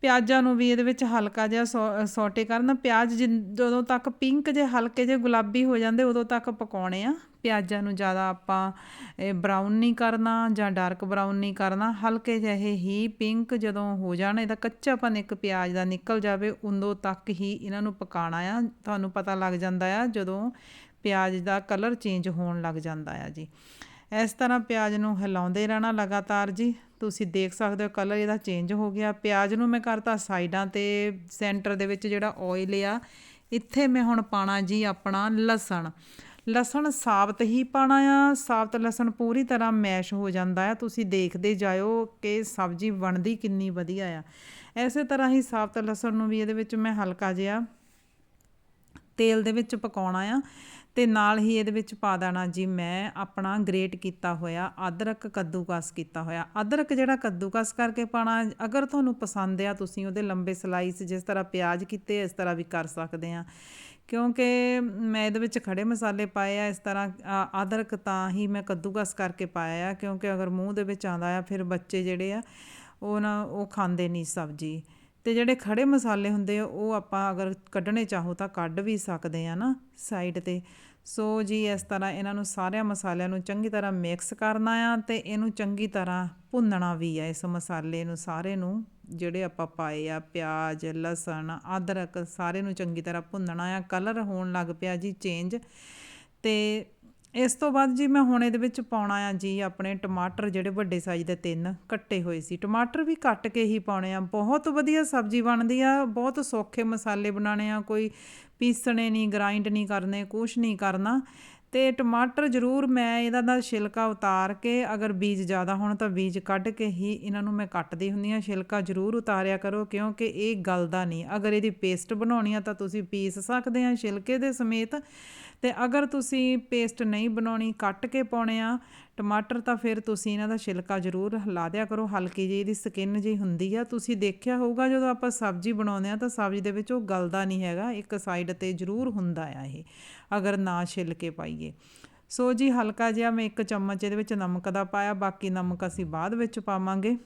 ਪਿਆਜ਼ਾਂ ਨੂੰ ਵੀ ਇਹਦੇ ਵਿੱਚ ਹਲਕਾ ਜਿਹਾ ਸੌ- ਸੌਟੇ ਕਰਨਾ। ਪਿਆਜ਼ ਜਿਨ- ਜਦੋਂ ਤੱਕ ਪਿੰਕ ਜੇ, ਹਲਕੇ ਜੇ ਗੁਲਾਬੀ ਹੋ ਜਾਂਦੇ, ਉਦੋਂ ਤੱਕ ਪਕਾਉਣੇ ਆ। ਪਿਆਜ਼ਾਂ ਨੂੰ ਜ਼ਿਆਦਾ ਆਪਾਂ ਬਰਾਊਨ ਨਹੀਂ ਕਰਨਾ ਜਾਂ ਡਾਰਕ ਬਰਾਊਨ ਨਹੀਂ ਕਰਨਾ। ਹਲਕੇ ਜਿਹੇ ਹੀ ਪਿੰਕ ਜਦੋਂ ਹੋ ਜਾਣ, ਇਹਦਾ ਕੱਚਾਪਨ ਇੱਕ ਪਿਆਜ਼ ਦਾ ਨਿਕਲ ਜਾਵੇ, ਉਦੋਂ ਤੱਕ ਹੀ ਇਹਨਾਂ ਨੂੰ ਪਕਾਉਣਾ ਆ। ਤੁਹਾਨੂੰ ਪਤਾ ਲੱਗ ਜਾਂਦਾ ਆ, ਜਦੋਂ ਪਿਆਜ਼ ਦਾ ਕਲਰ ਚੇਂਜ ਹੋਣ ਲੱਗ ਜਾਂਦਾ ਆ ਜੀ। ਇਸ ਤਰ੍ਹਾਂ ਪਿਆਜ਼ ਨੂੰ ਹਿਲਾਉਂਦੇ ਰਹਿਣਾ ਲਗਾਤਾਰ ਜੀ। ਤੁਸੀਂ ਦੇਖ ਸਕਦੇ ਹੋ ਕਲਰ ਇਹਦਾ ਚੇਂਜ ਹੋ ਗਿਆ। ਪਿਆਜ਼ ਨੂੰ ਮੈਂ ਕਰਤਾ ਸਾਈਡਾਂ ਤੇ ਸੈਂਟਰ ਦੇ ਵਿੱਚ ਜਿਹੜਾ ਆਇਲ ਆ, ਇੱਥੇ ਮੈਂ ਹੁਣ ਪਾਣਾ ਜੀ ਆਪਣਾ ਲਸਣ। ਲਸਣ ਸਾਬਤ ਹੀ ਪਾਣਾ ਆ। ਸਾਬਤ ਲਸਣ ਪੂਰੀ ਤਰ੍ਹਾਂ ਮੈਸ਼ ਹੋ ਜਾਂਦਾ ਆ। ਤੁਸੀਂ ਦੇਖਦੇ ਜਾਇਓ ਕਿ ਸਬਜ਼ੀ ਬਣਦੀ ਕਿੰਨੀ ਵਧੀਆ ਆ। ਐਸੇ ਤਰ੍ਹਾਂ ਹੀ ਸਾਬਤ ਲਸਣ ਨੂੰ ਵੀ ਇਹਦੇ ਵਿੱਚ ਮੈਂ ਹਲਕਾ ਜਿਹਾ ਤੇਲ ਦੇ ਵਿੱਚ ਪਕਾਉਣਾ ਆ। ਤੇ ਨਾਲ ਹੀ ਇਹਦੇ ਵਿੱਚ ਪਾ ਦੇਣਾ ਜੀ ਮੈਂ ਆਪਣਾ ਗ੍ਰੇਟ ਕੀਤਾ ਹੋਇਆ, ਅਦਰਕ ਕੱਦੂਕਸ ਕੀਤਾ ਹੋਇਆ। ਅਦਰਕ ਜਿਹੜਾ ਕੱਦੂਕਸ ਕਰਕੇ ਪਾਣਾ ਅਗਰ ਤੁਹਾਨੂੰ ਪਸੰਦ ਆ, ਤੁਸੀਂ ਉਹਦੇ ਲੰਬੇ ਸਲਾਈਸ ਜਿਸ ਤਰ੍ਹਾਂ ਪਿਆਜ਼ ਕੀਤੇ, ਇਸ ਤਰ੍ਹਾਂ ਵੀ ਕਰ ਸਕਦੇ ਆ। ਕਿਉਂਕਿ ਮੈਂ ਇਹਦੇ ਵਿੱਚ ਖੜੇ ਮਸਾਲੇ ਪਾਏ ਆ, ਇਸ ਤਰ੍ਹਾਂ ਅਦਰਕ ਤਾਂ ਹੀ ਮੈਂ ਕੱਦੂਕਸ ਕਰਕੇ ਪਾਇਆ ਆ, ਕਿਉਂਕਿ ਅਗਰ ਮੂੰਹ ਦੇ ਵਿੱਚ ਆਂਦਾ ਆ, ਫਿਰ ਬੱਚੇ ਜਿਹੜੇ ਆ, ਉਹ ਨਾ, ਉਹ ਖਾਂਦੇ ਨਹੀਂ ਸਬਜ਼ੀ। ਤੇ ਜਿਹੜੇ ਖੜੇ ਮਸਾਲੇ ਹੁੰਦੇ ਆ, ਉਹ ਆਪਾਂ ਅਗਰ ਕੱਢਣੇ ਚਾਹੋ ਤਾਂ ਕੱਢ ਵੀ ਸਕਦੇ ਆ ਨਾ, ਸਾਈਡ ਤੇ। ਸੋ ਜੀ, ਇਸ ਤਰ੍ਹਾਂ ਇਹਨਾਂ ਨੂੰ ਸਾਰਿਆਂ ਮਸਾਲਿਆਂ ਨੂੰ ਚੰਗੀ ਤਰ੍ਹਾਂ ਮਿਕਸ ਕਰਨਾ ਆ ਤੇ ਇਹਨੂੰ ਚੰਗੀ ਤਰ੍ਹਾਂ ਭੁੰਨਣਾ ਵੀ ਆ। ਇਸ ਮਸਾਲੇ ਨੂੰ ਸਾਰੇ ਨੂੰ ਜਿਹੜੇ ਆਪਾਂ ਪਾਏ ਆ, ਪਿਆਜ਼, ਲਸਣ, ਅਦਰਕ ਸਾਰੇ ਨੂੰ ਚੰਗੀ ਤਰ੍ਹਾਂ ਭੁੰਨਣਾ ਆ। ਕਲਰ ਹੋਣ ਲੱਗ ਪਿਆ ਜੀ ਚੇਂਜ ਤੇ ਇਸ ਤੋਂ ਬਾਅਦ ਜੀ ਮੈਂ ਹੁਣ ਇਹਦੇ ਵਿੱਚ ਪਾਉਣਾ ਆ ਜੀ ਆਪਣੇ ਟਮਾਟਰ ਜਿਹੜੇ ਵੱਡੇ ਸਾਈਜ਼ ਦੇ ਤਿੰਨ ਕੱਟੇ ਹੋਏ ਸੀ। ਟਮਾਟਰ ਵੀ ਕੱਟ ਕੇ ਹੀ ਪਾਉਣੇ ਆ। ਬਹੁਤ ਵਧੀਆ ਸਬਜ਼ੀ ਬਣਦੀ ਆ, ਬਹੁਤ ਸੌਖੇ ਮਸਾਲੇ ਬਣਾਉਣੇ ਆ। ਕੋਈ ਪੀਸਣੇ ਨਹੀਂ ਗ੍ਰਾਈਂਡ ਨਹੀਂ ਕਰਨੇ, ਕੁਛ ਨਹੀਂ ਕਰਨਾ। ਤੇ ਟਮਾਟਰ ਜ਼ਰੂਰ ਮੈਂ ਇਹਦਾ ਦਾ ਛਿਲਕਾ ਉਤਾਰ ਕੇ, ਅਗਰ ਬੀਜ ਜ਼ਿਆਦਾ ਹੋਣ ਤਾਂ ਬੀਜ ਕੱਢ ਕੇ ਹੀ ਇਹਨਾਂ ਨੂੰ ਮੈਂ ਕੱਟਦੀ ਹੁੰਦੀ ਆ ਛਿਲਕਾ ਜ਼ਰੂਰ ਉਤਾਰਿਆ ਕਰੋ, ਕਿਉਂਕਿ ਇਹ ਗਲਦਾ ਨਹੀਂ। ਅਗਰ ਇਹਦੀ ਪੇਸਟ ਬਣਾਉਣੀ ਆ ਤਾਂ ਤੁਸੀਂ ਪੀਸ ਸਕਦੇ ਆ ਛਿਲਕੇ ਦੇ ਸਮੇਤ। ਤੇ ਅਗਰ ਤੁਸੀਂ ਪੇਸਟ ਨਹੀਂ ਬਣਾਉਣੀ, ਕੱਟ ਕੇ ਪਾਉਣੇ ਆ, ਟਮਾਟਰ ਤਾਂ ਫਿਰ ਤੁਸੀਂ ਇਹਨਾਂ ਦਾ ਛਿਲਕਾ ਜ਼ਰੂਰ ਹਿਲਾ ਦਿਆ ਕਰੋ। ਹਲਕੀ ਜਿਹੀ ਇਹਦੀ ਸਕਿਨ ਜਿਹੀ ਹੁੰਦੀ ਆ। ਤੁਸੀਂ ਦੇਖਿਆ ਹੋਊਗਾ ਜਦੋਂ ਆਪਾਂ ਸਬਜ਼ੀ ਬਣਾਉਂਦੇ ਆ ਤਾਂ ਸਬਜ਼ੀ ਦੇ ਵਿੱਚ ਉਹ ਗਲਦਾ ਨਹੀਂ ਹੈਗਾ, ਇੱਕ ਸਾਈਡ ਤੇ ਜ਼ਰੂਰ ਹੁੰਦਾ ਆ ਇਹ, ਅਗਰ ਨਾ ਛਿਲ ਕੇ ਪਾਈਏ। ਸੋ ਜੀ, ਹਲਕਾ ਜਿਹਾ ਮੈਂ ਇੱਕ ਚਮਚ ਇਹਦੇ ਵਿੱਚ ਨਮਕ ਦਾ ਪਾਇਆ, ਬਾਕੀ ਨਮਕ ਅਸੀਂ ਬਾਅਦ ਵਿੱਚ ਪਾਵਾਂਗੇ।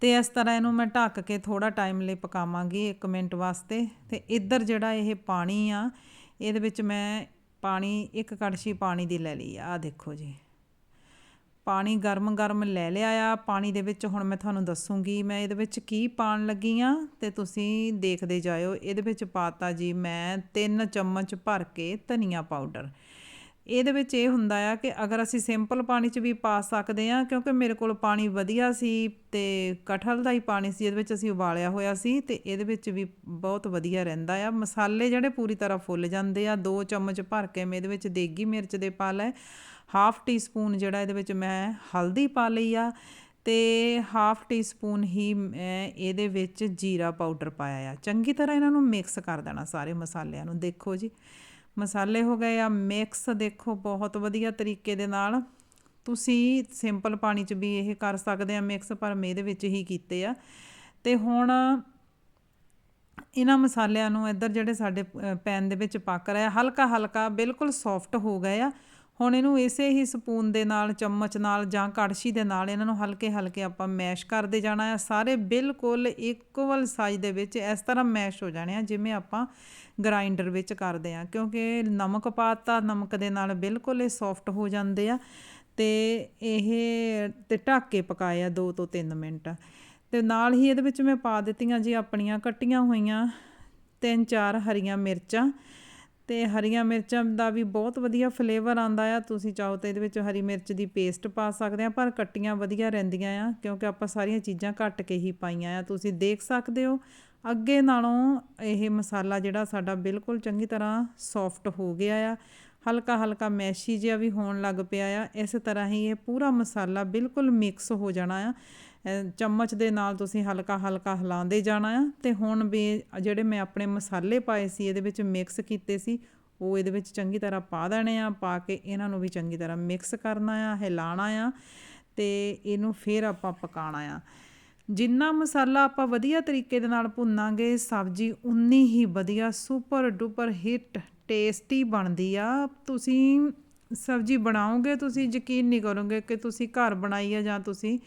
ਤੇ ਇਸ ਤਰ੍ਹਾਂ ਇਹਨੂੰ ਮੈਂ ਢੱਕ ਕੇ ਥੋੜਾ ਟਾਈਮ ਲਈ ਪਕਾਵਾਂਗੀ 1 ਮਿੰਟ ਵਾਸਤੇ। ਤੇ ਇੱਧਰ ਜਿਹੜਾ ਇਹ ਪਾਣੀ ਆ ਇਹਦੇ ਵਿੱਚ ਮੈਂ ਪਾਣੀ, ਇੱਕ ਕੜਛੀ ਪਾਣੀ ਦੀ ਲੈ ਲਈ ਆ, ਆਹ ਦੇਖੋ ਜੀ। ਪਾਣੀ ਗਰਮ ਗਰਮ ਲੈ ਲਿਆ ਆ, ਪਾਣੀ ਦੇ ਵਿੱਚ ਹੁਣ ਮੈਂ ਤੁਹਾਨੂੰ ਦੱਸੂਗੀ ਮੈਂ ਇਹਦੇ ਵਿੱਚ ਕੀ ਪਾਣ ਲੱਗੀ ਆ ਤੇ ਤੁਸੀਂ ਦੇਖਦੇ ਜਾਇਓ। ਇਹਦੇ ਵਿੱਚ ਪਾਤਾ ਜੀ ਮੈਂ 3 ਚਮਚ ਭਰ ਕੇ ਧਨੀਆ ਪਾਊਡਰ। ਇਹਦੇ ਵਿੱਚ ਇਹ ਹੁੰਦਾ ਆ ਕਿ ਅਗਰ ਅਸੀਂ ਸਿੰਪਲ ਪਾਣੀ 'ਚ ਵੀ ਪਾ ਸਕਦੇ ਆ ਕਿਉਂਕਿ ਮੇਰੇ ਕੋਲ ਪਾਣੀ ਵਧੀਆ ਸੀ ਤੇ ਕਠਲ ਦਾ ਹੀ ਪਾਣੀ ਸੀ, ਇਹਦੇ ਵਿੱਚ ਅਸੀਂ ਉਬਾਲਿਆ ਹੋਇਆ ਸੀ ਤੇ ਇਹਦੇ ਵਿੱਚ ਵੀ ਬਹੁਤ ਵਧੀਆ ਰਹਿੰਦਾ ਆ। ਮਸਾਲੇ ਜਿਹੜੇ ਪੂਰੀ ਤਰ੍ਹਾਂ ਫੁੱਲ ਜਾਂਦੇ ਆ 2 ਚਮਚ ਭਰ ਕੇ ਮੈਂ ਇਹਦੇ ਵਿੱਚ ਦੇਗੀ ਮਿਰਚ ਦੇ ਪਾ ਲਏ, ਹਾਫ ਟੀ ਸਪੂਨ ਜਿਹੜਾ ਇਹਦੇ ਵਿੱਚ ਮੈਂ ਹਲਦੀ ਪਾ ਲਈ ਆ ਤੇ ਹਾਫ ਟੀ ਸਪੂਨ ਹੀ ਮੈਂ ਇਹਦੇ ਵਿੱਚ ਜੀਰਾ ਪਾਊਡਰ ਪਾਇਆ ਆ। ਚੰਗੀ ਤਰ੍ਹਾਂ ਇਹਨਾਂ ਨੂੰ ਮਿਕਸ ਕਰ ਦੇਣਾ ਸਾਰੇ ਮਸਾਲਿਆਂ ਨੂੰ, ਦੇਖੋ ਜੀ। ਮਸਾਲੇ ਹੋ ਗਏ ਆ ਮਿਕਸ ਦੇਖੋ ਬਹੁਤ ਵਧੀਆ ਤਰੀਕੇ ਦੇ ਨਾਲ। ਤੁਸੀਂ ਸਿੰਪਲ ਪਾਣੀ 'ਚ ਵੀ ਇਹ ਕਰ ਸਕਦੇ ਆ ਮਿਕਸ ਪਰ ਮੈਂ ਇਹਦੇ ਵਿੱਚ ਹੀ ਕੀਤੇ ਆ। ਤੇ ਹੁਣ ਇਹਨਾਂ ਮਸਾਲਿਆਂ ਨੂੰ ਇੱਧਰ ਜਿਹੜੇ ਸਾਡੇ ਪੈਨ ਦੇ ਵਿੱਚ ਪੱਕ ਰਿਹਾ ਹਲਕਾ ਹਲਕਾ ਬਿਲਕੁਲ ਸੌਫਟ ਹੋ ਗਏ ਆ। ਹੁਣ ਇਹਨੂੰ ਇਸੇ ਹੀ ਸਪੂਨ ਦੇ ਨਾਲ, ਚਮਚ ਨਾਲ ਜਾਂ ਕੜਛੀ ਦੇ ਨਾਲ ਇਹਨਾਂ ਨੂੰ ਹਲਕੇ ਹਲਕੇ ਆਪਾਂ ਮੈਸ਼ ਕਰਦੇ ਜਾਣਾ ਆ। ਸਾਰੇ ਬਿਲਕੁਲ ਇਕੁਅਲ ਸਾਈਜ਼ ਦੇ ਵਿੱਚ ਇਸ ਤਰ੍ਹਾਂ ਮੈਸ਼ ਹੋ ਜਾਣੇ ਆ, ਜਿਵੇਂ ਆਪਾਂ ਗ੍ਰਾਈਂਡਰ ਵਿੱਚ ਕਰਦੇ ਆ ਕਿਉਂਕਿ ਨਮਕ ਪਾਤਾ, ਨਮਕ ਦੇ ਨਾਲ ਬਿਲਕੁਲ ਇਹ ਸੌਫਟ ਹੋ ਜਾਂਦੇ ਆ ਤੇ ਇਹ ਤੇ ਢੱਕ ਕੇ ਪਕਾਏ ਆ 2 ਤੋਂ 3 ਮਿੰਟ। ਤੇ ਨਾਲ ਹੀ ਇਹਦੇ ਵਿੱਚ ਮੈਂ ਪਾ ਦਿੱਤੀਆਂ ਜੀ ਆਪਣੀਆਂ ਕੱਟੀਆਂ ਹੋਈਆਂ ਤਿੰਨ ਚਾਰ ਹਰੀਆਂ ਮਿਰਚਾਂ। ਤੇ ਹਰੀਆਂ ਮਿਰਚਾਂ ਦਾ ਵੀ ਬਹੁਤ ਵਧੀਆ ਫਲੇਵਰ ਆਂਦਾ ਆ, ਤੁਸੀਂ ਚਾਹੋ ਤਾਂ ਇਹਦੇ ਵਿੱਚ ਹਰੀ ਮਿਰਚ ਦੀ ਪੇਸਟ ਪਾ ਸਕਦੇ ਆ ਪਰ ਕੱਟੀਆਂ ਵਧੀਆ ਰਹਿੰਦੀਆਂ ਆ, ਕਿਉਂਕਿ ਆਪਾਂ ਸਾਰੀਆਂ ਚੀਜ਼ਾਂ ਕੱਟ ਕੇ ਹੀ ਪਾਈਆਂ ਆ, ਤੁਸੀਂ ਦੇਖ ਸਕਦੇ ਹੋ ਅੱਗੇ ਨਾਲੋਂ ਇਹ ਮਸਾਲਾ ਜਿਹੜਾ ਸਾਡਾ ਬਿਲਕੁਲ ਚੰਗੀ ਤਰ੍ਹਾਂ ਸੌਫਟ ਹੋ ਗਿਆ ਆ। ਹਲਕਾ ਹਲਕਾ ਮੈਸ਼ੀ ਜਿਹਾ ਵੀ ਹੋਣ ਲੱਗ ਪਿਆ ਆ। ਇਸ ਤਰ੍ਹਾਂ ਹੀ ਇਹ ਪੂਰਾ ਮਸਾਲਾ ਬਿਲਕੁਲ ਮਿਕਸ ਹੋ ਜਾਣਾ ਆ। ਚਮਚ ਦੇ ਨਾਲ ਤੁਸੀਂ ਹਲਕਾ ਹਲਕਾ ਹਿਲਾਉਂਦੇ ਜਾਣਾ ਆ। ਤੇ ਹੁਣ ਵੀ ਜਿਹੜੇ ਮੈਂ ਆਪਣੇ ਮਸਾਲੇ ਪਾਏ ਸੀ, ਇਹਦੇ ਵਿੱਚ ਮਿਕਸ ਕੀਤੇ ਸੀ, ਉਹ ਇਹਦੇ ਵਿੱਚ ਚੰਗੀ ਤਰ੍ਹਾਂ ਪਾ ਦੇਣੇ ਆ। ਪਾ ਕੇ ਇਹਨਾਂ ਨੂੰ ਵੀ ਚੰਗੀ ਤਰ੍ਹਾਂ ਮਿਕਸ ਕਰਨਾ ਆ ਹਿਲਾਣਾ ਆ। ਤੇ ਇਹਨੂੰ ਫਿਰ ਆਪਾਂ ਪਕਾਣਾ ਆ। ਜਿੰਨਾ ਮਸਾਲਾ ਆਪਾਂ ਵਧੀਆ ਤਰੀਕੇ ਦੇ ਨਾਲ ਭੁੰਨਾਂਗੇ, ਸਬਜ਼ੀ ਉਨੀ ਹੀ ਵਧੀਆ, ਸੁਪਰ ਡੁਪਰ ਹਿੱਟ, ਟੇਸਟੀ ਬਣਦੀ ਆ। ਤੁਸੀਂ ਸਬਜ਼ੀ ਬਣਾਓਗੇ, ਤੁਸੀਂ ਯਕੀਨ ਨਹੀਂ ਕਰੋਗੇ ਕਿ ਤੁਸੀਂ ਘਰ ਬਣਾਈ ਆ ਜਾਂ ਤੁਸੀਂ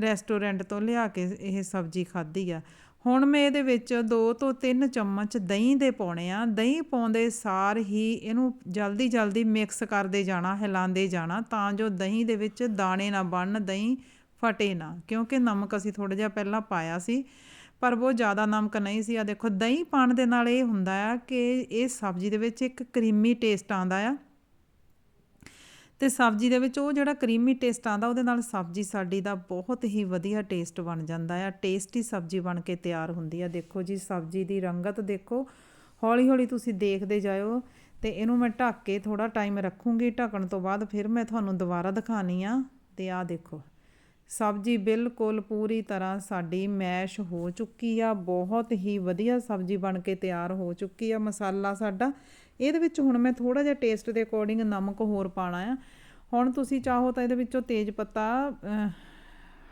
ਰੈਸਟੋਰੈਂਟ ਤੋਂ ਲਿਆ ਕੇ ਇਹ ਸਬਜ਼ੀ ਖਾਧੀ ਆ। ਹੁਣ ਮੈਂ ਇਹਦੇ ਵਿੱਚ 2 ਤੋਂ 3 ਚਮਚ ਦਹੀਂ ਦੇ ਪਾਉਣੇ ਆ। ਦਹੀਂ ਪਾਉਂਦੇ ਸਾਰ ਹੀ ਇਹਨੂੰ ਜਲਦੀ ਜਲਦੀ ਮਿਕਸ ਕਰਦੇ ਜਾਣਾ, ਹਿਲਾਉਂਦੇ ਜਾਣਾ ਤਾਂ ਜੋ ਦਹੀਂ ਦੇ ਵਿੱਚ ਦਾਣੇ ਨਾ ਬਣਨ, ਦਹੀਂ ਫਟੇ ਨਾ, ਕਿਉਂਕਿ ਨਮਕ ਅਸੀਂ ਥੋੜਾ ਜਿਹਾ ਪਹਿਲਾਂ ਪਾਇਆ ਸੀ, ਪਰ ਬਹੁਤ ਜ਼ਿਆਦਾ ਨਮਕ ਨਹੀਂ ਸੀ। ਆ ਦੇਖੋ, ਦਹੀਂ ਪਾਣ ਦੇ ਨਾਲ ਇਹ ਹੁੰਦਾ ਆ ਕਿ ਇਹ ਸਬਜ਼ੀ ਦੇ ਵਿੱਚ ਇੱਕ ਕਰੀਮੀ ਟੇਸਟ ਆਉਂਦਾ ਆ। ਤੇ ਸਬਜ਼ੀ ਦੇ ਵਿੱਚ ਉਹ ਜਿਹੜਾ ਕਰੀਮੀ ਟੇਸਟ ਆਉਂਦਾ, ਉਹਦੇ ਨਾਲ ਸਬਜ਼ੀ ਸਾਡੀ ਦਾ ਬਹੁਤ ਹੀ ਵਧੀਆ ਟੇਸਟ ਬਣ ਜਾਂਦਾ ਆ। ਟੇਸਟੀ ਸਬਜ਼ੀ ਬਣ ਕੇ ਤਿਆਰ ਹੁੰਦੀ ਆ। ਦੇਖੋ ਜੀ, ਸਬਜ਼ੀ ਦੀ ਰੰਗਤ ਦੇਖੋ। ਹੌਲੀ ਹੌਲੀ ਤੁਸੀਂ ਦੇਖਦੇ ਜਾਇਓ ਤੇ ਇਹਨੂੰ ਮੈਂ ਢੱਕ ਕੇ ਥੋੜਾ ਟਾਈਮ ਰੱਖੂੰਗੀ। ਢੱਕਣ ਤੋਂ ਬਾਅਦ ਫਿਰ ਮੈਂ ਤੁਹਾਨੂੰ ਦੁਬਾਰਾ ਦਿਖਾਣੀ ਆ। ਤੇ ਆਹ ਦੇਖੋ। ਸਬਜ਼ੀ ਬਿਲਕੁਲ ਪੂਰੀ ਤਰ੍ਹਾਂ ਸਾਡੀ ਮੈਸ਼ ਹੋ ਚੁੱਕੀ ਆ, ਬਹੁਤ ਹੀ ਵਧੀਆ ਸਬਜ਼ੀ ਬਣ ਕੇ ਤਿਆਰ ਹੋ ਚੁੱਕੀ ਆ ਮਸਾਲਾ ਸਾਡਾ। ਇਹਦੇ ਵਿੱਚ ਹੁਣ ਮੈਂ ਥੋੜਾ ਜਿਹਾ ਟੇਸਟ ਦੇ ਅਕੋਰਡਿੰਗ ਨਮਕ ਹੋਰ ਪਾਣਾ ਆ। ਹੁਣ ਤੁਸੀਂ ਚਾਹੋ ਤਾਂ ਇਹਦੇ ਵਿੱਚੋਂ ਤੇਜ ਪੱਤਾ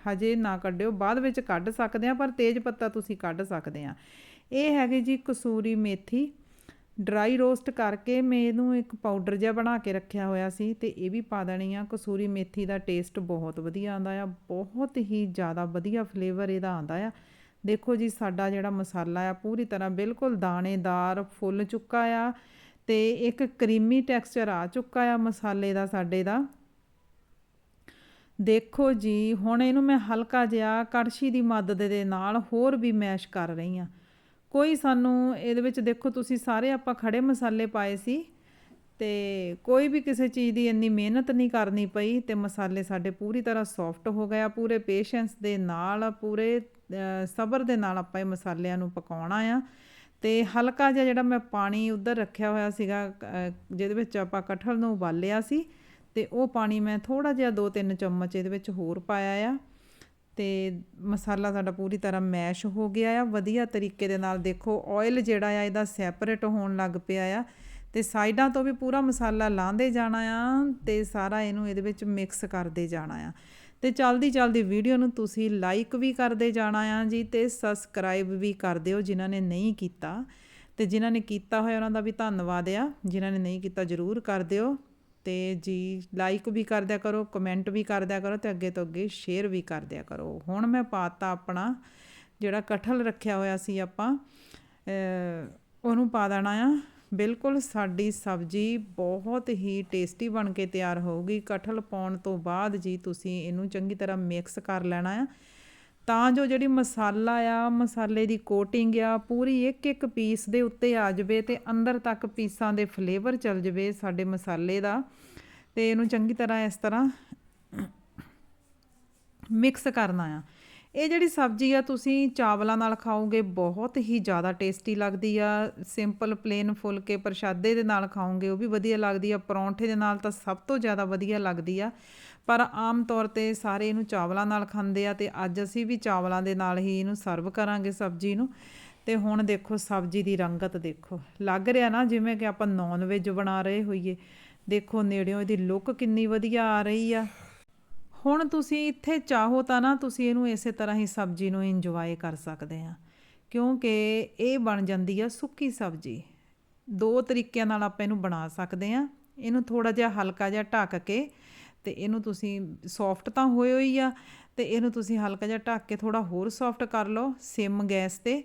ਹਜੇ ਨਾ ਕੱਢਿਓ, ਬਾਅਦ ਵਿੱਚ ਕੱਢ ਸਕਦੇ ਆ, ਪਰ ਤੇਜ ਪੱਤਾ ਤੁਸੀਂ ਕੱਢ ਸਕਦੇ ਆ। ਇਹ ਹੈਗੀ ਜੀ ਕਸੂਰੀ ਮੇਥੀ। ਡਰਾਈ ਰੋਸਟ ਕਰਕੇ ਮੈਂ ਇਹਨੂੰ ਇੱਕ ਪਾਊਡਰ ਜਿਹਾ ਬਣਾ ਕੇ ਰੱਖਿਆ ਹੋਇਆ ਸੀ ਤੇ ਇਹ ਵੀ ਪਾ ਦੇਣੀ ਆ। ਕਸੂਰੀ ਮੇਥੀ ਦਾ ਟੇਸਟ ਬਹੁਤ ਵਧੀਆ ਆਂਦਾ ਆ, ਬਹੁਤ ਹੀ ਜ਼ਿਆਦਾ ਵਧੀਆ ਫਲੇਵਰ ਇਹਦਾ ਆਂਦਾ ਆ। ਦੇਖੋ ਜੀ, ਸਾਡਾ ਜਿਹੜਾ ਮਸਾਲਾ ਆ, ਪੂਰੀ ਤਰ੍ਹਾਂ ਬਿਲਕੁਲ ਦਾਣੇਦਾਰ, ਫੁੱਲ ਚੁੱਕਾ ਆ ਤੇ ਇੱਕ ਕਰੀਮੀ ਟੈਕਸਚਰ ਆ ਚੁੱਕਾ ਆ ਮਸਾਲੇ ਦਾ, ਸਾਡੇ ਦਾ। ਦੇਖੋ ਜੀ, ਹੁਣ ਇਹਨੂੰ ਮੈਂ ਹਲਕਾ ਜਿਹਾ ਕੜਛੀ ਦੀ ਮਦਦ ਦੇ ਨਾਲ ਹੋਰ ਵੀ ਮੈਸ਼ ਕਰ ਰਹੀ ਆ। ਕੋਈ ਸਾਨੂੰ ਇਹਦੇ ਵਿੱਚ ਦੇਖੋ ਤੁਸੀਂ ਸਾਰੇ ਆਪਾਂ ਖੜੇ ਮਸਾਲੇ ਪਾਏ ਸੀ ਤੇ ਕੋਈ ਵੀ ਕਿਸੇ ਚੀਜ਼ ਦੀ ਇੰਨੀ ਮਿਹਨਤ ਨਹੀਂ ਕਰਨੀ ਪਈ ਤੇ ਮਸਾਲੇ ਸਾਡੇ ਪੂਰੀ ਤਰ੍ਹਾਂ ਸੌਫਟ ਹੋ ਗਿਆ ਪੂਰੇ ਪੇਸ਼ੈਂਸ ਦੇ ਨਾਲ ਪੂਰੇ ਸਬਰ ਦੇ ਨਾਲ ਆਪਾਂ ਇਹ ਮਸਾਲਿਆਂ ਨੂੰ ਪਕਾਉਣਾ ਆ। ਤੇ ਹਲਕਾ ਜਿਹਾ ਜਿਹੜਾ ਮੈਂ ਪਾਣੀ ਉਧਰ ਰੱਖਿਆ ਹੋਇਆ ਸੀਗਾ ਜਿਹਦੇ ਵਿੱਚ ਆਪਾਂ ਕਟਹਲ ਨੂੰ ਉਬਾਲਿਆ ਸੀ ਤੇ ਉਹ ਪਾਣੀ ਮੈਂ ਥੋੜਾ ਜਿਹਾ 2-3 ਚਮਚ ਇਹਦੇ ਵਿੱਚ ਹੋਰ ਪਾਇਆ ਆ। ਤੇ ਮਸਾਲਾ ਸਾਡਾ ਪੂਰੀ ਤਰ੍ਹਾਂ ਮੈਸ਼ ਹੋ ਗਿਆ ਆ। ਵਧੀਆ ਤਰੀਕੇ ਦੇ ਨਾਲ ਦੇਖੋ ਆਇਲ ਜਿਹੜਾ ਆ, ਇਹਦਾ ਸੈਪਰੇਟ ਹੋਣ ਲੱਗ ਪਿਆ ਆ। ਤੇ ਸਾਈਡਾਂ ਤੋਂ ਵੀ ਪੂਰਾ ਮਸਾਲਾ ਲਾਂਦੇ ਜਾਣਾ ਆ ਤੇ ਸਾਰਾ ਇਹਨੂੰ ਇਹਦੇ ਵਿੱਚ ਮਿਕਸ ਕਰਦੇ ਜਾਣਾ ਆ। ਤੇ ਚਲਦੀ ਚਲਦੀ ਵੀਡੀਓ ਨੂੰ ਤੁਸੀਂ ਲਾਈਕ ਵੀ ਕਰਦੇ ਜਾਣਾ ਆ ਜੀ ਤੇ ਸਬਸਕ੍ਰਾਈਬ ਵੀ ਕਰ ਦਿਓ ਜਿਨ੍ਹਾਂ ਨੇ ਨਹੀਂ ਕੀਤਾ। ਤੇ ਜਿਨ੍ਹਾਂ ਨੇ ਕੀਤਾ ਹੋਇਆ, ਉਹਨਾਂ ਦਾ ਵੀ ਧੰਨਵਾਦ ਆ। ਜਿਨ੍ਹਾਂ ਨੇ ਨਹੀਂ ਕੀਤਾ, ਜਰੂਰ ਕਰ ਦਿਓ। ਤੇ ਜੀ ਲਾਈਕ ਵੀ ਕਰ ਦਿਆ ਕਰੋ ਕਮੈਂਟ ਵੀ ਕਰ ਦਿਆ ਕਰੋ ਤੇ ਅੱਗੇ ਤੋਂ ਅੱਗੇ ਸ਼ੇਅਰ ਵੀ ਕਰ ਦਿਆ ਕਰੋ। ਹੁਣ ਮੈਂ ਪਾਤਾ ਆਪਣਾ ਜਿਹੜਾ ਕਠਲ ਰੱਖਿਆ ਹੋਇਆ ਸੀ ਆਪਾਂ ਉਹਨੂੰ ਪਾ ਦੇਣਾ ਆ। ਬਿਲਕੁਲ ਸਾਡੀ ਸਬਜ਼ੀ ਬਹੁਤ ਹੀ ਟੇਸਟੀ ਬਣ ਕੇ ਤਿਆਰ ਹੋਊਗੀ। ਕਠਲ ਪਾਉਣ ਤੋਂ ਬਾਅਦ ਜੀ ਤੁਸੀਂ ਇਹਨੂੰ ਚੰਗੀ ਤਰ੍ਹਾਂ ਮਿਕਸ ਕਰ ਲੈਣਾ ਆ। ਤਾਂ ਜੋ ਜਿਹੜੀ ਮਸਾਲਾ ਆ, ਮਸਾਲੇ ਦੀ ਕੋਟਿੰਗ ਆ, ਪੂਰੀ ਇੱਕ ਇੱਕ ਪੀਸ ਦੇ ਉੱਤੇ ਆ ਜਾਵੇ ਤੇ ਅੰਦਰ ਤੱਕ ਪੀਸਾਂ ਦੇ ਫਲੇਵਰ ਚਲ ਜਾਵੇ ਸਾਡੇ ਮਸਾਲੇ ਦਾ। ਤੇ ਇਹਨੂੰ ਚੰਗੀ ਤਰ੍ਹਾਂ ਇਸ ਤਰ੍ਹਾਂ ਮਿਕਸ ਕਰਨਾ ਆ। ਇਹ ਜਿਹੜੀ ਸਬਜ਼ੀ ਆ, ਤੁਸੀਂ ਚਾਵਲਾਂ ਨਾਲ ਖਾਓਗੇ, ਬਹੁਤ ਹੀ ਜ਼ਿਆਦਾ ਟੇਸਟੀ ਲੱਗਦੀ ਆ। ਸਿੰਪਲ ਪਲੇਨ ਫੁਲਕੇ ਪ੍ਰਸ਼ਾਦੇ ਦੇ ਨਾਲ ਖਾਓਗੇ, ਉਹ ਵੀ ਵਧੀਆ ਲੱਗਦੀ ਆ। ਪਰੌਂਠੇ ਦੇ ਨਾਲ ਤਾਂ ਸਭ ਤੋਂ ਜ਼ਿਆਦਾ ਵਧੀਆ ਲੱਗਦੀ ਆ। ਪਰ ਆਮ ਤੌਰ ਤੇ ਸਾਰੇ ਇਹਨੂੰ ਚਾਵਲਾਂ ਨਾਲ ਖਾਂਦੇ ਆ ਤੇ ਅੱਜ ਅਸੀਂ ਵੀ ਚਾਵਲਾਂ ਦੇ ਨਾਲ ਹੀ ਇਹਨੂੰ ਸਰਵ ਕਰਾਂਗੇ ਸਬਜ਼ੀ ਨੂੰ। ਤੇ ਹੁਣ ਦੇਖੋ ਸਬਜ਼ੀ ਦੀ ਰੰਗਤ ਦੇਖੋ। ਲੱਗ ਰਿਹਾ ਨਾ ਜਿਵੇਂ ਕਿ ਆਪਾਂ ਨੌਨ ਵੈਜ ਬਣਾ ਰਹੇ ਹੋਈਏ। ਦੇਖੋ ਨੇੜਿਓਂ ਇਹਦੀ ਲੁੱਕ ਕਿੰਨੀ ਵਧੀਆ ਆ ਰਹੀ ਆ। ਹੁਣ ਤੁਸੀਂ ਇੱਥੇ ਚਾਹੋ ਤਾਂ ਨਾ ਤੁਸੀਂ ਇਹਨੂੰ ਇਸੇ ਤਰ੍ਹਾਂ ਹੀ ਸਬਜ਼ੀ ਨੂੰ ਇੰਜੋਏ ਕਰ ਸਕਦੇ ਆ। ਕਿਉਂਕਿ ਇਹ ਬਣ ਜਾਂਦੀ ਆ ਸੁੱਕੀ ਸਬਜ਼ੀ। ਦੋ ਤਰੀਕਿਆਂ ਨਾਲ ਆਪਾਂ ਇਹਨੂੰ ਬਣਾ ਸਕਦੇ ਆ। ਇਹਨੂੰ ਥੋੜਾ ਜਿਹਾ ਹਲਕਾ ਜਿਹਾ ਢੱਕ ਕੇ ਤੇ ਇਹਨੂੰ ਤੁਸੀਂ ਸੌਫਟ ਤਾਂ ਹੋਏ ਹੋਈ ਆ ਤੇ ਇਹਨੂੰ ਤੁਸੀਂ ਹਲਕਾ ਜਿਹਾ ਢੱਕ ਕੇ ਥੋੜਾ ਹੋਰ ਸੌਫਟ ਕਰ ਲਓ ਸਿਮ ਗੈਸ ਤੇ।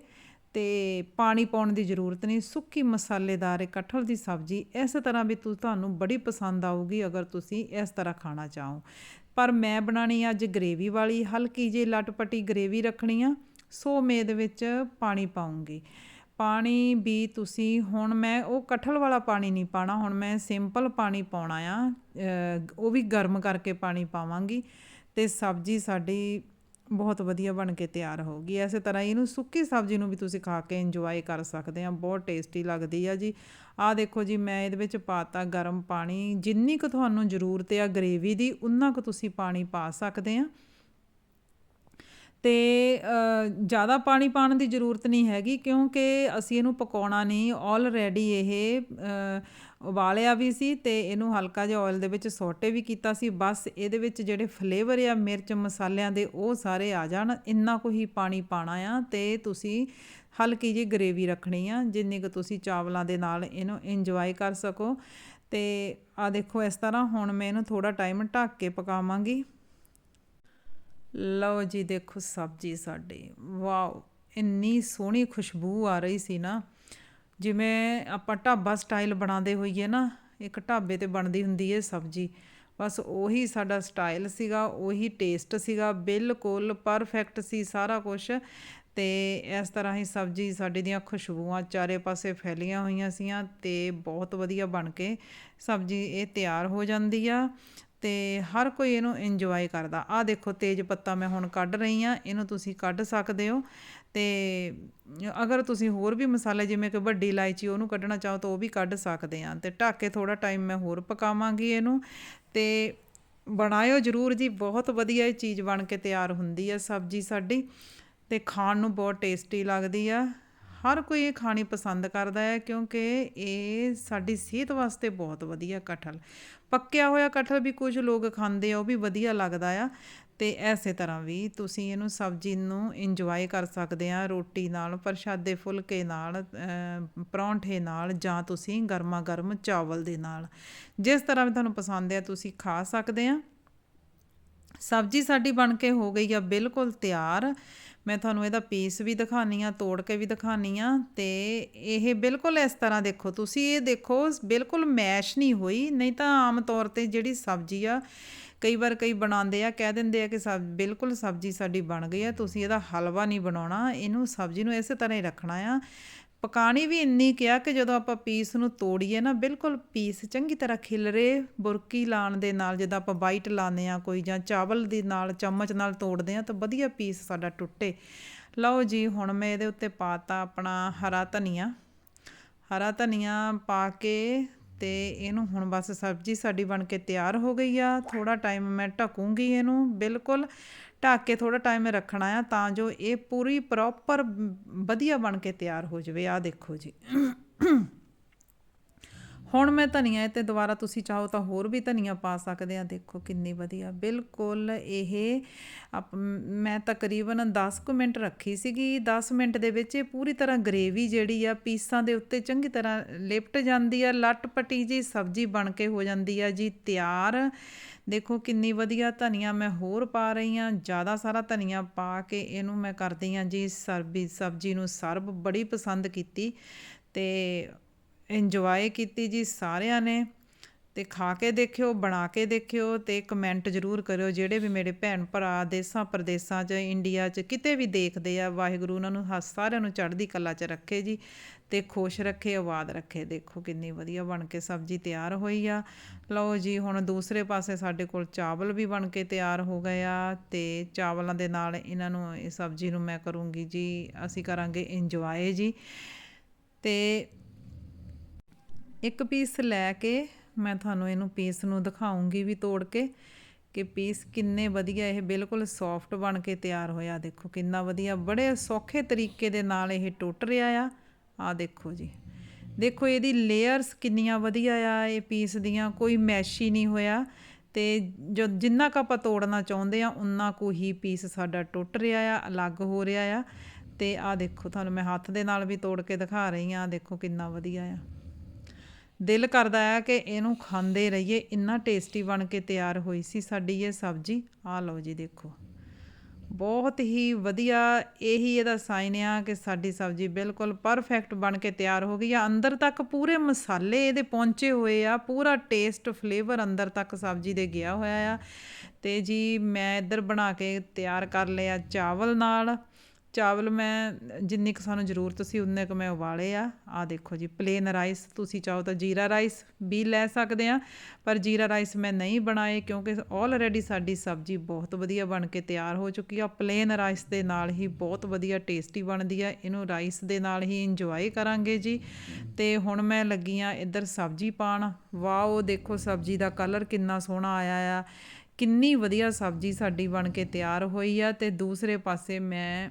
ਤੇ ਪਾਣੀ ਪਾਉਣ ਦੀ ਜ਼ਰੂਰਤ ਨਹੀਂ। ਸੁੱਕੀ ਮਸਾਲੇਦਾਰ ਇਹ ਕਟਹਲ ਦੀ ਸਬਜ਼ੀ ਇਸ ਤਰ੍ਹਾਂ ਵੀ ਤੁਹਾਨੂੰ ਬੜੀ ਪਸੰਦ ਆਊਗੀ ਅਗਰ ਤੁਸੀਂ ਇਸ ਤਰ੍ਹਾਂ ਖਾਣਾ ਚਾਹੋ। ਪਰ ਮੈਂ ਬਣਾਣੀ ਅੱਜ ਗ੍ਰੇਵੀ ਵਾਲੀ, ਹਲਕੀ ਜਿਹੀ ਲਟਪਟੀ ਗ੍ਰੇਵੀ ਰੱਖਣੀ ਆ, ਸੋ ਮੈਂ ਇਹਦੇ ਵਿੱਚ ਪਾਣੀ ਪਾਉਂਗੀ ਪਾਣੀ ਵੀ ਤੁਸੀਂ, ਹੁਣ ਮੈਂ ਉਹ ਕਠਲ ਵਾਲਾ ਪਾਣੀ ਨਹੀਂ ਪਾਣਾ ਹੁਣ ਮੈਂ ਸਿੰਪਲ ਪਾਣੀ ਪਾਉਣਾ ਆ ਉਹ ਵੀ ਗਰਮ ਕਰਕੇ ਪਾਣੀ ਪਾਵਾਂਗੀ, ਤੇ ਸਬਜ਼ੀ ਸਾਡੀ ਬਹੁਤ ਵਧੀਆ ਬਣ ਕੇ ਤਿਆਰ ਹੋਊਗੀ ਐਸੇ ਤਰ੍ਹਾਂ ਇਹਨੂੰ ਸੁੱਕੀ ਸਬਜ਼ੀ ਨੂੰ ਵੀ ਤੁਸੀਂ ਖਾ ਕੇ ਇੰਜੋਏ ਕਰ ਸਕਦੇ ਆ। ਬਹੁਤ ਟੇਸਟੀ ਲੱਗਦੀ ਆ ਜੀ। ਆਹ ਦੇਖੋ ਜੀ, ਮੈਂ ਇਹਦੇ ਵਿੱਚ ਪਾਤਾ ਗਰਮ ਪਾਣੀ। ਜਿੰਨੀ ਕੁ ਤੁਹਾਨੂੰ ਜ਼ਰੂਰਤ ਆ ਗ੍ਰੇਵੀ ਦੀ ਉਨਾ ਕੁ ਤੁਸੀਂ ਪਾਣੀ ਪਾ ਸਕਦੇ ਆ। ਤੇ ਜ਼ਿਆਦਾ ਪਾਣੀ ਪਾਉਣ ਦੀ ਜ਼ਰੂਰਤ ਨਹੀਂ ਹੈਗੀ ਕਿਉਂਕਿ ਅਸੀਂ ਇਹਨੂੰ ਪਕਾਉਣਾ ਨਹੀਂ। ਆਲਰੇਡੀ ਇਹ ਉਬਾਲਿਆ ਵੀ ਸੀ ਤੇ ਇਹਨੂੰ ਹਲਕਾ ਜਿਹਾ ਆਇਲ ਦੇ ਵਿੱਚ ਸੌਟੇ ਵੀ ਕੀਤਾ ਸੀ। ਬਸ ਇਹਦੇ ਵਿੱਚ ਜਿਹੜੇ ਫਲੇਵਰ ਆ, ਮਿਰਚ ਮਸਾਲਿਆਂ ਦੇ, ਉਹ ਸਾਰੇ ਆ ਜਾਣ। ਇੰਨਾ ਕੁ ਹੀ ਪਾਣੀ ਪਾਣਾ ਆ ਤੇ ਤੁਸੀਂ ਹਲਕੀ ਜਿਹੀ ਗਰੇਵੀ ਰੱਖਣੀ ਆ, ਜਿੰਨੀ ਕੁ ਤੁਸੀਂ ਚਾਵਲਾਂ ਦੇ ਨਾਲ ਇਹਨੂੰ ਇੰਜੋਏ ਕਰ ਸਕੋ। ਤੇ ਆ ਦੇਖੋ ਇਸ ਤਰ੍ਹਾਂ ਹੁਣ ਮੈਂ ਇਹਨੂੰ ਥੋੜਾ ਟਾਈਮ ਢੱਕ ਕੇ ਪਕਾਵਾਂਗੀ। ਲਓ ਜੀ ਦੇਖੋ ਸਬਜ਼ੀ ਸਾਡੀ। ਵਾਓ, ਇੰਨੀ ਸੋਹਣੀ ਖੁਸ਼ਬੂ ਆ ਰਹੀ ਸੀ ਨਾ। ਜਿਵੇਂ ਆਪਾਂ ਢਾਬਾ ਸਟਾਈਲ ਬਣਾਉਂਦੇ ਹੋਈਏ ਨਾ, ਇੱਕ ਢਾਬੇ ਤੇ ਬਣਦੀ ਹੁੰਦੀ ਹੈ ਸਬਜ਼ੀ। ਬਸ ਉਹੀ ਸਾਡਾ ਸਟਾਈਲ ਸੀਗਾ, ਉਹੀ ਟੇਸਟ ਸੀਗਾ, ਬਿਲਕੁਲ ਪਰਫੈਕਟ ਸੀ ਸਾਰਾ ਕੁਝ ਤੇ ਇਸ ਤਰ੍ਹਾਂ ਹੀ ਸਬਜ਼ੀ ਸਾਡੇ ਦੀਆਂ ਖੁਸ਼ਬੂਆਂ ਚਾਰੇ ਪਾਸੇ ਫੈਲੀਆਂ ਹੋਈਆਂ ਸੀਆਂ ਤੇ ਬਹੁਤ ਵਧੀਆ ਬਣ ਕੇ ਸਬਜ਼ੀ ਇਹ ਤਿਆਰ ਹੋ ਜਾਂਦੀ ਆ ਤੇ ਹਰ ਕੋਈ ਇਹਨੂੰ ਇੰਜੋਏ ਕਰਦਾ। ਆ ਦੇਖੋ ਤੇਜ ਪੱਤਾ ਮੈਂ ਹੁਣ ਕੱਢ ਰਹੀ ਆ, ਇਹਨੂੰ ਤੁਸੀਂ ਕੱਢ ਸਕਦੇ ਹੋ। ਤੇ ਅਗਰ ਤੁਸੀਂ ਹੋਰ ਵੀ ਮਸਾਲੇ, ਜਿਵੇਂ ਕਿ ਵੱਡੀ ਇਲਾਇਚੀ ਉਹਨੂੰ ਕੱਢਣਾ ਚਾਹੋ ਤਾਂ ਉਹ ਵੀ ਕੱਢ ਸਕਦੇ ਹਾਂ ਅਤੇ ਢੱਕ ਕੇ ਥੋੜ੍ਹਾ ਟਾਈਮ ਮੈਂ ਹੋਰ ਪਕਾਵਾਂਗੀ ਇਹਨੂੰ ਅਤੇ ਬਣਾਇਓ ਜਰੂਰ ਜੀ, ਬਹੁਤ ਵਧੀਆ ਇਹ ਚੀਜ਼ ਬਣ ਕੇ ਤਿਆਰ ਹੁੰਦੀ ਹੈ ਸਬਜ਼ੀ ਸਾਡੀ ਅਤੇ ਖਾਣ ਨੂੰ ਬਹੁਤ ਟੇਸਟੀ ਲੱਗਦੀ ਆ। ਹਰ ਕੋਈ ਇਹ ਖਾਣੀ ਪਸੰਦ ਕਰਦਾ ਹੈ ਕਿਉਂਕਿ ਇਹ ਸਾਡੀ ਸਿਹਤ ਵਾਸਤੇ ਬਹੁਤ ਵਧੀਆ ਕਟਹਲ ਪੱਕਿਆ ਹੋਇਆ ਕਟਹਲ ਵੀ ਕੁਝ ਲੋਕ ਖਾਂਦੇ ਆ, ਉਹ ਵੀ ਵਧੀਆ ਲੱਗਦਾ ਆ ਤੇ ਐਸੇ ਤਰ੍ਹਾਂ ਵੀ ਤੁਸੀਂ ਇਹਨੂੰ ਸਬਜ਼ੀ ਨੂੰ ਇੰਜੋਏ ਕਰ ਸਕਦੇ ਆ, ਰੋਟੀ ਨਾਲ, ਪ੍ਰਸ਼ਾਦੇ ਫੁਲਕੇ ਨਾਲ ਪਰੌਂਠੇ ਨਾਲ ਜਾਂ ਤੁਸੀਂ ਗਰਮਾ ਗਰਮ ਚਾਵਲ ਦੇ ਨਾਲ। ਜਿਸ ਤਰ੍ਹਾਂ ਵੀ ਤੁਹਾਨੂੰ ਪਸੰਦ ਆ, ਤੁਸੀਂ ਖਾ ਸਕਦੇ ਆ। ਸਬਜ਼ੀ ਸਾਡੀ ਬਣ ਕੇ ਹੋ ਗਈ ਆ ਬਿਲਕੁਲ ਤਿਆਰ। ਮੈਂ ਤੁਹਾਨੂੰ ਇਹਦਾ ਪੀਸ ਵੀ ਦਿਖਾਨੀ ਆ, ਤੋੜ ਕੇ ਵੀ ਦਿਖਾਨੀ ਆ ਤੇ ਇਹ ਬਿਲਕੁਲ ਇਸ ਤਰ੍ਹਾਂ ਦੇਖੋ, ਤੁਸੀਂ ਇਹ ਦੇਖੋ ਬਿਲਕੁਲ ਮੈਸ਼ ਨਹੀਂ ਹੋਈ। ਨਹੀਂ ਤਾਂ ਆਮ ਤੌਰ ਤੇ ਜਿਹੜੀ ਸਬਜ਼ੀ ਆ ਕਈ ਵਾਰ ਕਈ ਬਣਾਉਂਦੇ ਆ, ਕਹਿ ਦਿੰਦੇ ਆ ਕਿ ਸਬ, ਬਿਲਕੁਲ ਸਬਜ਼ੀ ਸਾਡੀ ਬਣ ਗਈ ਆ, ਤੁਸੀਂ ਇਹਦਾ ਹਲਵਾ ਨਹੀਂ ਬਣਾਉਣਾ, ਇਹਨੂੰ ਸਬਜ਼ੀ ਨੂੰ ਇਸੇ ਤਰ੍ਹਾਂ ਹੀ ਰੱਖਣਾ ਆ। ਪਕਾਣੀ ਵੀ ਇੰਨੀ ਕਿਹਾ ਕਿ ਜਦੋਂ ਆਪਾਂ ਪੀਸ ਨੂੰ ਤੋੜੀਏ ਨਾ, ਬਿਲਕੁਲ ਪੀਸ ਚੰਗੀ ਤਰ੍ਹਾਂ ਖਿਲਰੇ, ਬੁਰਕੀ ਲਾਣ ਦੇ ਨਾਲ, ਜਿੱਦਾਂ ਆਪਾਂ ਬਾਈਟ ਲਾਉਂਦੇ ਆ ਕੋਈ ਜਾਂ ਚਾਵਲ ਦੇ ਨਾਲ, ਚਮਚ ਨਾਲ ਤੋੜਦੇ ਆ ਤਾਂ ਵਧੀਆ ਪੀਸ ਸਾਡਾ ਟੁੱਟੇ। ਲਓ ਜੀ, ਹੁਣ ਮੈਂ ਇਹਦੇ ਉੱਤੇ ਪਾਤਾ ਆਪਣਾ ਹਰਾ ਧਨੀਆ। ਹਰਾ ਧਨੀਆ ਪਾ ਕੇ ਤੇ ਇਹਨੂੰ ਹੁਣ ਬਸ ਸਬਜ਼ੀ ਸਾਡੀ ਬਣ ਕੇ ਤਿਆਰ ਹੋ ਗਈ ਆ। ਥੋੜਾ ਟਾਈਮ ਮੈਂ ਢੱਕੂੰਗੀ ਇਹਨੂੰ, ਬਿਲਕੁਲ। ਢੱਕ ਕੇ ਥੋੜਾ ਟਾਈਮ ਰੱਖਣਾ ਆ ਤਾਂ ਜੋ ਇਹ ਪੂਰੀ ਪ੍ਰੋਪਰ ਵਧੀਆ ਬਣ ਕੇ ਤਿਆਰ ਹੋ ਜਾਵੇ। ਆ ਦੇਖੋ ਜੀ। ਹੁਣ ਮੈਂ ਧਨੀਆ ਤੇ ਦੁਬਾਰਾ ਤੁਸੀਂ ਚਾਹੋ ਤਾਂ ਹੋਰ ਵੀ ਧਨੀਆ ਪਾ ਸਕਦੇ ਆ। ਦੇਖੋ ਕਿੰਨੀ ਵਧੀਆ। ਬਿਲਕੁਲ ਇਹ ਮੈਂ ਤਕਰੀਬਨ 10 ਕੁ ਮਿੰਟ ਰੱਖੀ ਸੀਗੀ। 10 ਮਿੰਟ ਦੇ ਵਿੱਚ ਇਹ ਪੂਰੀ ਤਰ੍ਹਾਂ ਗ੍ਰੇਵੀ ਜਿਹੜੀ ਆ ਪੀਸਾਂ ਦੇ ਉੱਤੇ ਚੰਗੀ ਤਰ੍ਹਾਂ ਲਿਪਟ ਜਾਂਦੀ ਆ। ਲਟਪਟੀ ਜੀ ਸਬਜ਼ੀ ਬਣ ਕੇ ਹੋ ਜਾਂਦੀ ਆ ਜੀ, ਤਿਆਰ। ਦੇਖੋ ਕਿੰਨੀ ਵਧੀਆ ਧਨੀਆ ਮੈਂ ਹੋਰ ਪਾ ਰਹੀ ਆ। ਜ਼ਿਆਦਾ ਸਾਰਾ ਧਨੀਆ ਪਾ ਕੇ ਇਹਨੂੰ ਮੈਂ ਕਰਦੀ ਆ ਜੀ, ਸਰਬੀ ਸਬਜ਼ੀ ਨੂੰ ਸਰਬ ਬੜੀ ਪਸੰਦ ਕੀਤੀ ਤੇ ਇੰਜੋਏ ਕੀਤੀ ਜੀ ਸਾਰਿਆਂ ਨੇ ਤੇ ਖਾ ਕੇ ਦੇਖਿਓ, ਬਣਾ ਕੇ ਦੇਖਿਓ ਤੇ ਕਮੈਂਟ ਜ਼ਰੂਰ ਕਰਿਓ ਜਿਹੜੇ ਵੀ ਮੇਰੇ ਭੈਣ ਭਰਾ ਦੇਸਾਂ ਪ੍ਰਦੇਸਾਂ 'ਚ ਇੰਡੀਆ 'ਚ ਕਿਤੇ ਵੀ ਦੇਖਦੇ ਆ, ਵਾਹਿਗੁਰੂ ਉਹਨਾਂ ਨੂੰ ਹੱਸ ਸਾਰਿਆਂ ਨੂੰ ਚੜ੍ਹਦੀ ਕਲਾ 'ਚ ਰੱਖੇ ਜੀ ਤੇ ਖੁਸ਼ ਰੱਖੇ, ਆਬਾਦ ਰੱਖੇ। ਦੇਖੋ ਕਿੰਨੀ ਵਧੀਆ ਬਣ ਕੇ ਸਬਜ਼ੀ ਤਿਆਰ ਹੋਈ ਆ। ਲਓ ਜੀ, ਹੁਣ ਦੂਸਰੇ ਪਾਸੇ ਸਾਡੇ ਕੋਲ ਚਾਵਲ ਵੀ ਬਣ ਕੇ ਤਿਆਰ ਹੋ ਗਏ ਆ ਤੇ ਚਾਵਲਾਂ ਦੇ ਨਾਲ ਇਹਨਾਂ ਨੂੰ ਇਹ ਸਬਜ਼ੀ ਨੂੰ ਮੈਂ ਕਰੂੰਗੀ ਜੀ, ਅਸੀਂ ਕਰਾਂਗੇ ਇੰਜੋਏ ਜੀ। ਤੇ ਇੱਕ ਪੀਸ ਲੈ ਕੇ ਮੈਂ ਤੁਹਾਨੂੰ ਇਹਨੂੰ ਪੀਸ ਨੂੰ ਦਿਖਾਉਂਗੀ ਵੀ ਤੋੜ ਕੇ ਕਿ ਪੀਸ ਕਿੰਨੇ ਵਧੀਆ ਇਹ ਬਿਲਕੁਲ ਸੌਫਟ ਬਣ ਕੇ ਤਿਆਰ ਹੋਇਆ। ਦੇਖੋ ਕਿੰਨਾ ਵਧੀਆ, ਬੜੇ ਸੌਖੇ ਤਰੀਕੇ ਦੇ ਨਾਲ ਇਹ ਟੁੱਟ ਰਿਹਾ ਆ। ਆ ਦੇਖੋ ਜੀ। ਦੇਖੋ ਇਹਦੀ ਲੇਅਰਸ ਕਿੰਨੀਆਂ ਵਧੀਆ ਆ ਇਹ ਪੀਸ ਦੀਆਂ, ਕੋਈ ਮੈਸ਼ ਹੀ ਨਹੀਂ ਹੋਇਆ। ਤੇ ਜੋ ਜਿੰਨਾ ਕੁ ਆਪਾਂ ਤੋੜਨਾ ਚਾਹੁੰਦੇ ਆ, ਉਨਾ ਕੁ ਹੀ ਪੀਸ ਸਾਡਾ ਟੁੱਟ ਰਿਹਾ ਆ, ਅਲੱਗ ਹੋ ਰਿਹਾ ਆ। ਤੇ ਆ ਦੇਖੋ, ਤੁਹਾਨੂੰ ਮੈਂ ਹੱਥ ਦੇ ਨਾਲ ਵੀ ਤੋੜ ਕੇ ਦਿਖਾ ਰਹੀ ਆ। ਦੇਖੋ ਕਿੰਨਾ ਵਧੀਆ ਆ। ਦਿਲ ਕਰਦਾ ਹੈ ਕਿ ਇਹਨੂੰ ਖਾਂਦੇ ਰਹੀਏ। ਇੰਨਾ ਟੇਸਟੀ ਬਣ ਕੇ ਤਿਆਰ ਹੋਈ ਸੀ ਸਾਡੀ ਇਹ ਸਬਜ਼ੀ। ਆ ਲਓ ਜੀ ਦੇਖੋ। ਬਹੁਤ ਹੀ ਵਧੀਆ ਇਹੀ ਇਹਦਾ ਸਾਈਨ ਆ ਕਿ ਸਾਡੀ ਸਬਜ਼ੀ ਬਿਲਕੁਲ ਪਰਫੈਕਟ ਬਣ ਕੇ ਤਿਆਰ ਹੋ ਗਈ ਆ। ਅੰਦਰ ਤੱਕ ਪੂਰੇ ਮਸਾਲੇ ਇਹਦੇ ਪਹੁੰਚੇ ਹੋਏ ਆ। ਪੂਰਾ ਟੇਸਟ ਫਲੇਵਰ ਅੰਦਰ ਤੱਕ ਸਬਜ਼ੀ ਦੇ ਗਿਆ ਹੋਇਆ ਆ। ਤੇ ਜੀ ਮੈਂ ਇੱਧਰ ਬਣਾ ਕੇ ਤਿਆਰ ਕਰ ਲਿਆ ਚਾਵਲ ਨਾਲ। ਚਾਵਲ ਮੈਂ ਜਿੰਨੀ ਕੁ ਸਾਨੂੰ ਜ਼ਰੂਰਤ ਸੀ, ਉਨੇ ਕੁ ਮੈਂ ਉਬਾਲੇ ਆ। ਆ ਦੇਖੋ ਜੀ ਪਲੇਨ ਰਾਈਸ ਤੁਸੀਂ ਚਾਹੋ ਤਾਂ ਜੀਰਾ ਰਾਈਸ ਵੀ ਲੈ ਸਕਦੇ ਆ, ਪਰ ਜੀਰਾ ਰਾਈਸ ਮੈਂ ਨਹੀਂ ਬਣਾਏ ਕਿਉਂਕਿ ਆਲਰੇਡੀ ਸਾਡੀ ਸਬਜ਼ੀ ਬਹੁਤ ਵਧੀਆ ਬਣ ਕੇ ਤਿਆਰ ਹੋ ਚੁੱਕੀ ਆ। ਪਲੇਨ ਰਾਈਸ ਦੇ ਨਾਲ ਹੀ ਬਹੁਤ ਵਧੀਆ ਟੇਸਟੀ ਬਣਦੀ ਆ। ਇਹਨੂੰ ਰਾਈਸ ਦੇ ਨਾਲ ਹੀ ਇੰਜੋਏ ਕਰਾਂਗੇ ਜੀ। ਤੇ ਹੁਣ ਮੈਂ ਲੱਗੀ ਆ ਇੱਧਰ ਸਬਜ਼ੀ ਪਾਣ। ਵਾਓ, ਦੇਖੋ ਸਬਜ਼ੀ ਦਾ ਕਲਰ ਕਿੰਨਾ ਸੋਹਣਾ ਆਇਆ ਆ। ਕਿੰਨੀ ਵਧੀਆ ਸਬਜ਼ੀ ਸਾਡੀ ਬਣ ਕੇ ਤਿਆਰ ਹੋਈ ਆ। ਤੇ ਦੂਸਰੇ ਪਾਸੇ ਮੈਂ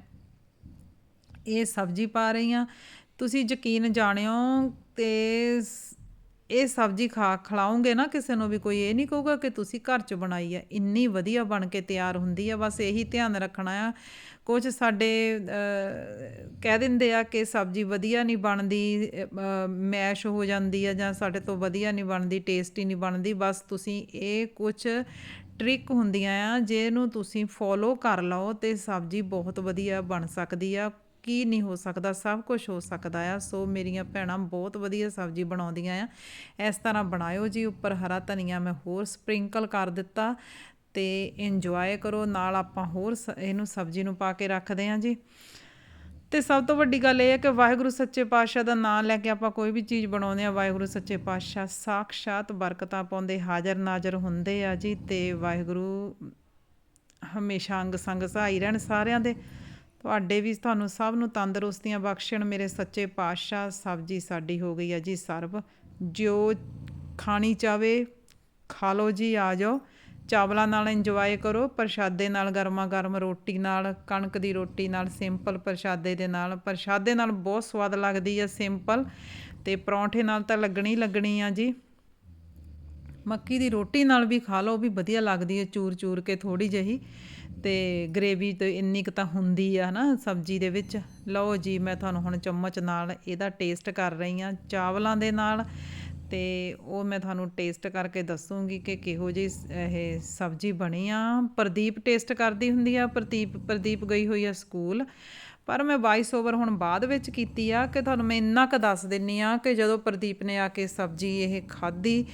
ਇਹ ਸਬਜ਼ੀ ਪਾ ਰਹੀ ਹਾਂ। ਤੁਸੀਂ ਯਕੀਨ ਜਾਣਿਓ ਤੇ ਇਹ ਸਬਜ਼ੀ ਖਾ ਖਿਲਾਉਂਗੇ ਨਾ ਕਿਸੇ ਨੂੰ ਵੀ ਕੋਈ, ਇਹ ਨਹੀਂ ਕਹੂਗਾ ਕਿ ਤੁਸੀਂ ਘਰ 'ਚ ਬਣਾਈ ਆ, ਇੰਨੀ ਵਧੀਆ ਬਣ ਕੇ ਤਿਆਰ ਹੁੰਦੀ ਆ, ਬਸ ਇਹੀ ਧਿਆਨ ਰੱਖਣਾ ਆ। ਕੁਝ ਸਾਡੇ ਕਹਿ ਦਿੰਦੇ ਆ ਕਿ ਸਬਜ਼ੀ ਵਧੀਆ ਨਹੀਂ ਬਣਦੀ ਮੈਸ਼ ਹੋ ਜਾਂਦੀ ਆ ਜਾਂ ਸਾਡੇ ਤੋਂ ਵਧੀਆ ਨਹੀਂ ਬਣਦੀ, ਟੇਸਟੀ ਨਹੀਂ ਬਣਦੀ, ਬਸ ਤੁਸੀਂ ਇਹ ਕੁਝ ਟ੍ਰਿਕ ਹੁੰਦੀਆਂ ਆ, ਜਿਹਨੂੰ ਤੁਸੀਂ ਫੋਲੋ ਕਰ ਲਓ ਤੇ ਸਬਜ਼ੀ ਬਹੁਤ ਵਧੀਆ ਬਣ ਸਕਦੀ ਆ। ਕੀ ਨਹੀਂ ਹੋ ਸਕਦਾ, ਸਭ ਕੁਝ ਹੋ ਸਕਦਾ ਆ। ਸੋ ਮੇਰੀਆਂ ਭੈਣਾਂ ਬਹੁਤ ਵਧੀਆ ਸਬਜ਼ੀ ਬਣਾਉਂਦੀਆਂ ਆ। ਇਸ ਤਰ੍ਹਾਂ ਬਣਾਇਓ ਜੀ, ਉੱਪਰ ਹਰਾ ਧਨੀਆ ਮੈਂ ਹੋਰ ਸਪ੍ਰਿੰਕਲ ਕਰ ਦਿੱਤਾ ਤੇ ਇੰਜੋਏ ਕਰੋ, ਨਾਲ ਆਪਾਂ ਹੋਰ ਸ- ਇਹਨੂੰ ਸਬਜ਼ੀ ਨੂੰ ਪਾ ਕੇ ਰੱਖਦੇ ਆ ਜੀ। ਤੇ ਸਭ ਤੋਂ ਵੱਡੀ ਗੱਲ ਇਹ ਹੈ ਕਿ ਵਾਹਿਗੁਰੂ ਸੱਚੇ ਪਾਤਸ਼ਾਹ ਦਾ ਨਾਮ ਲੈ ਕੇ ਆਪਾਂ ਕੋਈ ਵੀ ਚੀਜ਼ ਬਣਾਉਂਦੇ ਆ ਵਾਹਿਗੁਰੂ ਸੱਚੇ ਪਾਤਸ਼ਾਹ ਸਾਖਸ਼ਾਤ ਬਰਕਤਾਂ ਪਾਉਂਦੇ, ਹਾਜ਼ਰ ਨਾਜ਼ਰ ਹੁੰਦੇ ਆ ਜੀ ਤੇ ਵਾਹਿਗੁਰੂ ਹਮੇਸ਼ਾ ਅੰਗ ਸੰਗ ਸਹਾਈ ਰਹਿਣ ਸਾਰਿਆਂ ਦੇ। ਤੁਹਾਡੇ ਵੀ ਤੁਹਾਨੂੰ ਸਭ ਨੂੰ ਤੰਦਰੁਸਤੀਆਂ ਬਖਸ਼ਣ। ਮੇਰੇ ਸੱਚੇ ਪਾਤਸ਼ਾਹ ਸਬਜੀ ਸਾਡੀ ਹੋ ਗਈ ਆ ਜੀ ਸਰਬ। ਜੋ ਖਾਣੀ ਚਾਵੇ ਖਾ ਲਓ ਜੀ, ਆ ਜਾਓ। ਚਾਵਲਾਂ ਨਾਲ ਇੰਜੋਏ ਕਰੋ, ਪ੍ਰਸ਼ਾਦੇ ਨਾਲ ਗਰਮਾ ਗਰਮ ਰੋਟੀ ਨਾਲ, ਕਣਕ ਦੀ ਰੋਟੀ ਨਾਲ ਸਿੰਪਲ ਪ੍ਰਸ਼ਾਦੇ ਦੇ ਨਾਲ। ਪ੍ਰਸ਼ਾਦੇ ਨਾਲ ਬਹੁਤ ਸਵਾਦ ਲੱਗਦੀ ਹੈ ਸਿੰਪਲ ਤੇ ਪਰੌਂਠੇ ਨਾਲ ਤਾਂ ਲੱਗਣੀ ਲੱਗਣੀ ਆ ਜੀ। ਮੱਕੀ ਦੀ ਰੋਟੀ ਨਾਲ ਵੀ ਖਾ ਲਓ ਵੀ ਵਧੀਆ ਲੱਗਦੀ ਹੈ ਚੂਰ ਚੂਰ ਕੇ ਥੋੜੀ ਜਿਹੀ। ਤੇ ਗ੍ਰੇਵੀ ਤੇ ਇੰਨੀ ਕੁ ਤਾਂ ਹੁੰਦੀ ਆ ਨਾ ਸਬਜ਼ੀ ਦੇ ਵਿੱਚ। ਲਓ ਜੀ, ਮੈਂ ਤੁਹਾਨੂੰ ਹੁਣ ਚਮਚ ਨਾਲ ਇਹਦਾ ਟੇਸਟ ਕਰ ਰਹੀ ਆ ਚਾਵਲਾਂ ਦੇ ਨਾਲ। ਤੇ ਉਹ ਮੈਂ ਤੁਹਾਨੂੰ ਟੇਸਟ ਕਰਕੇ ਦੱਸੂਗੀ ਕਿ ਕਿਹੋ ਜਿਹੀ ਇਹ ਸਬਜ਼ੀ ਬਣੀ ਆ। ਪ੍ਰਦੀਪ ਟੇਸਟ ਕਰਦੀ ਹੁੰਦੀ ਆ, ਪ੍ਰਦੀਪ ਪ੍ਰਦੀਪ ਗਈ ਹੋਈ ਆ ਸਕੂਲ। ਪਰ ਮੈਂ ਵਾਇਸ ਓਵਰ ਹੁਣ ਬਾਅਦ ਵਿੱਚ ਕੀਤੀ ਆ ਕਿ ਤੁਹਾਨੂੰ ਮੈਂ ਇੰਨਾ ਕੁ ਦੱਸ ਦਿੰਨੀ ਆ ਕਿ ਜਦੋਂ ਪ੍ਰਦੀਪ ਨੇ ਆ ਕੇ ਸਬਜ਼ੀ ਇਹ ਖਾਧੀ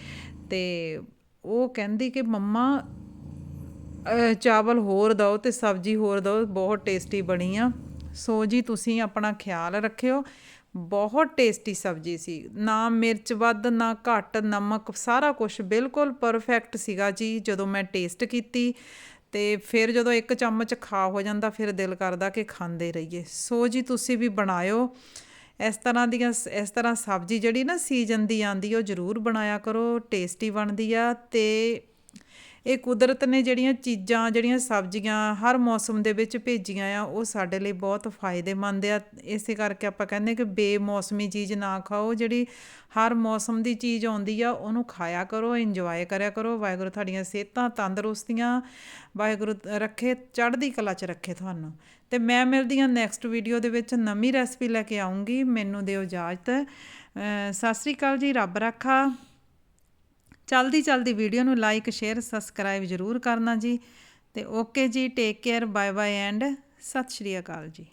ਤੇ ਉਹ ਕਹਿੰਦੀ ਕਿ ਮੰਮਾ ਚਾਵਲ ਹੋਰ ਦਿਓ ਤੇ ਸਬਜ਼ੀ ਹੋਰ ਦਿਓ, ਬਹੁਤ ਟੇਸਟੀ ਬਣੀ ਆ। ਸੋ ਜੀ, ਤੁਸੀਂ ਆਪਣਾ ਖਿਆਲ ਰੱਖਿਓ, ਬਹੁਤ ਟੇਸਟੀ ਸਬਜ਼ੀ ਸੀ। ਨਾ ਮਿਰਚ ਵੱਧ, ਨਾ ਘੱਟ, ਨਮਕ, ਸਾਰਾ ਕੁਝ ਬਿਲਕੁਲ ਪਰਫੈਕਟ ਸੀਗਾ ਜੀ, ਜਦੋਂ ਮੈਂ ਟੇਸਟ ਕੀਤੀ। ਤੇ ਫਿਰ ਜਦੋਂ ਇੱਕ ਚਮਚ ਖਾ ਹੋ ਜਾਂਦਾ, ਫਿਰ ਦਿਲ ਕਰਦਾ ਕਿ ਖਾਂਦੇ ਰਹੀਏ। ਸੋ ਜੀ, ਤੁਸੀਂ ਵੀ ਬਣਾਇਓ। ਇਸ ਤਰ੍ਹਾਂ ਦੀਆਂ ਇਸ ਤਰ੍ਹਾਂ ਸਬਜ਼ੀ ਜਿਹੜੀ ਨਾ ਸੀਜ਼ਨ ਦੀ ਆਂਦੀ ਉਹ ਜ਼ਰੂਰ ਬਣਾਇਆ ਕਰੋ ਟੇਸਟੀ ਬਣਦੀ ਆ ਤੇ ਇਹ ਕੁਦਰਤ ਨੇ ਜਿਹੜੀਆਂ ਚੀਜ਼ਾਂ, ਜਿਹੜੀਆਂ ਸਬਜ਼ੀਆਂ ਹਰ ਮੌਸਮ ਦੇ ਵਿੱਚ ਭੇਜੀਆਂ ਆ, ਉਹ ਸਾਡੇ ਲਈ ਬਹੁਤ ਫਾਇਦੇਮੰਦ ਆ। ਇਸੇ ਕਰਕੇ ਆਪਾਂ ਕਹਿੰਦੇ ਕਿ ਬੇਮੌਸਮੀ ਚੀਜ਼ ਨਾ ਖਾਓ, ਜਿਹੜੀ ਹਰ ਮੌਸਮ ਦੀ ਚੀਜ਼ ਆਉਂਦੀ ਆ, ਉਹਨੂੰ ਖਾਇਆ ਕਰੋ ਇੰਜੋਏ ਕਰਿਆ ਕਰੋ। ਵਾਹਿਗੁਰੂ ਤੁਹਾਡੀਆਂ ਸਿਹਤਾਂ ਤੰਦਰੁਸਤੀਆਂ, ਵਾਹਿਗੁਰੂ ਰੱਖੇ, ਚੜ੍ਹਦੀ ਕਲਾ 'ਚ ਰੱਖੇ ਤੁਹਾਨੂੰ। ਤੇ ਮੈਂ ਮਿਲਦੀ ਹਾਂ ਨੈਕਸਟ ਵੀਡੀਓ ਦੇ ਵਿੱਚ ਨਵੀਂ ਰੈਸਪੀ ਲੈ ਕੇ ਆਉਂਗੀ ਮੈਨੂੰ ਦਿਓ ਇਜਾਜ਼ਤ। ਸਤਿ ਸ੍ਰੀ ਅਕਾਲ ਜੀ, ਰੱਬ ਰੱਖਾ। ਚਲਦੀ ਚਲਦੀ ਵੀਡੀਓ ਨੂੰ ਲਾਈਕ ਸ਼ੇਅਰ ਸਬਸਕ੍ਰਾਈਬ ਜ਼ਰੂਰ ਕਰਨਾ ਜੀ। ਤੇ ਓਕੇ ਜੀ take care bye bye and ਸਤਿ ਸ਼੍ਰੀ ਅਕਾਲ ਜੀ।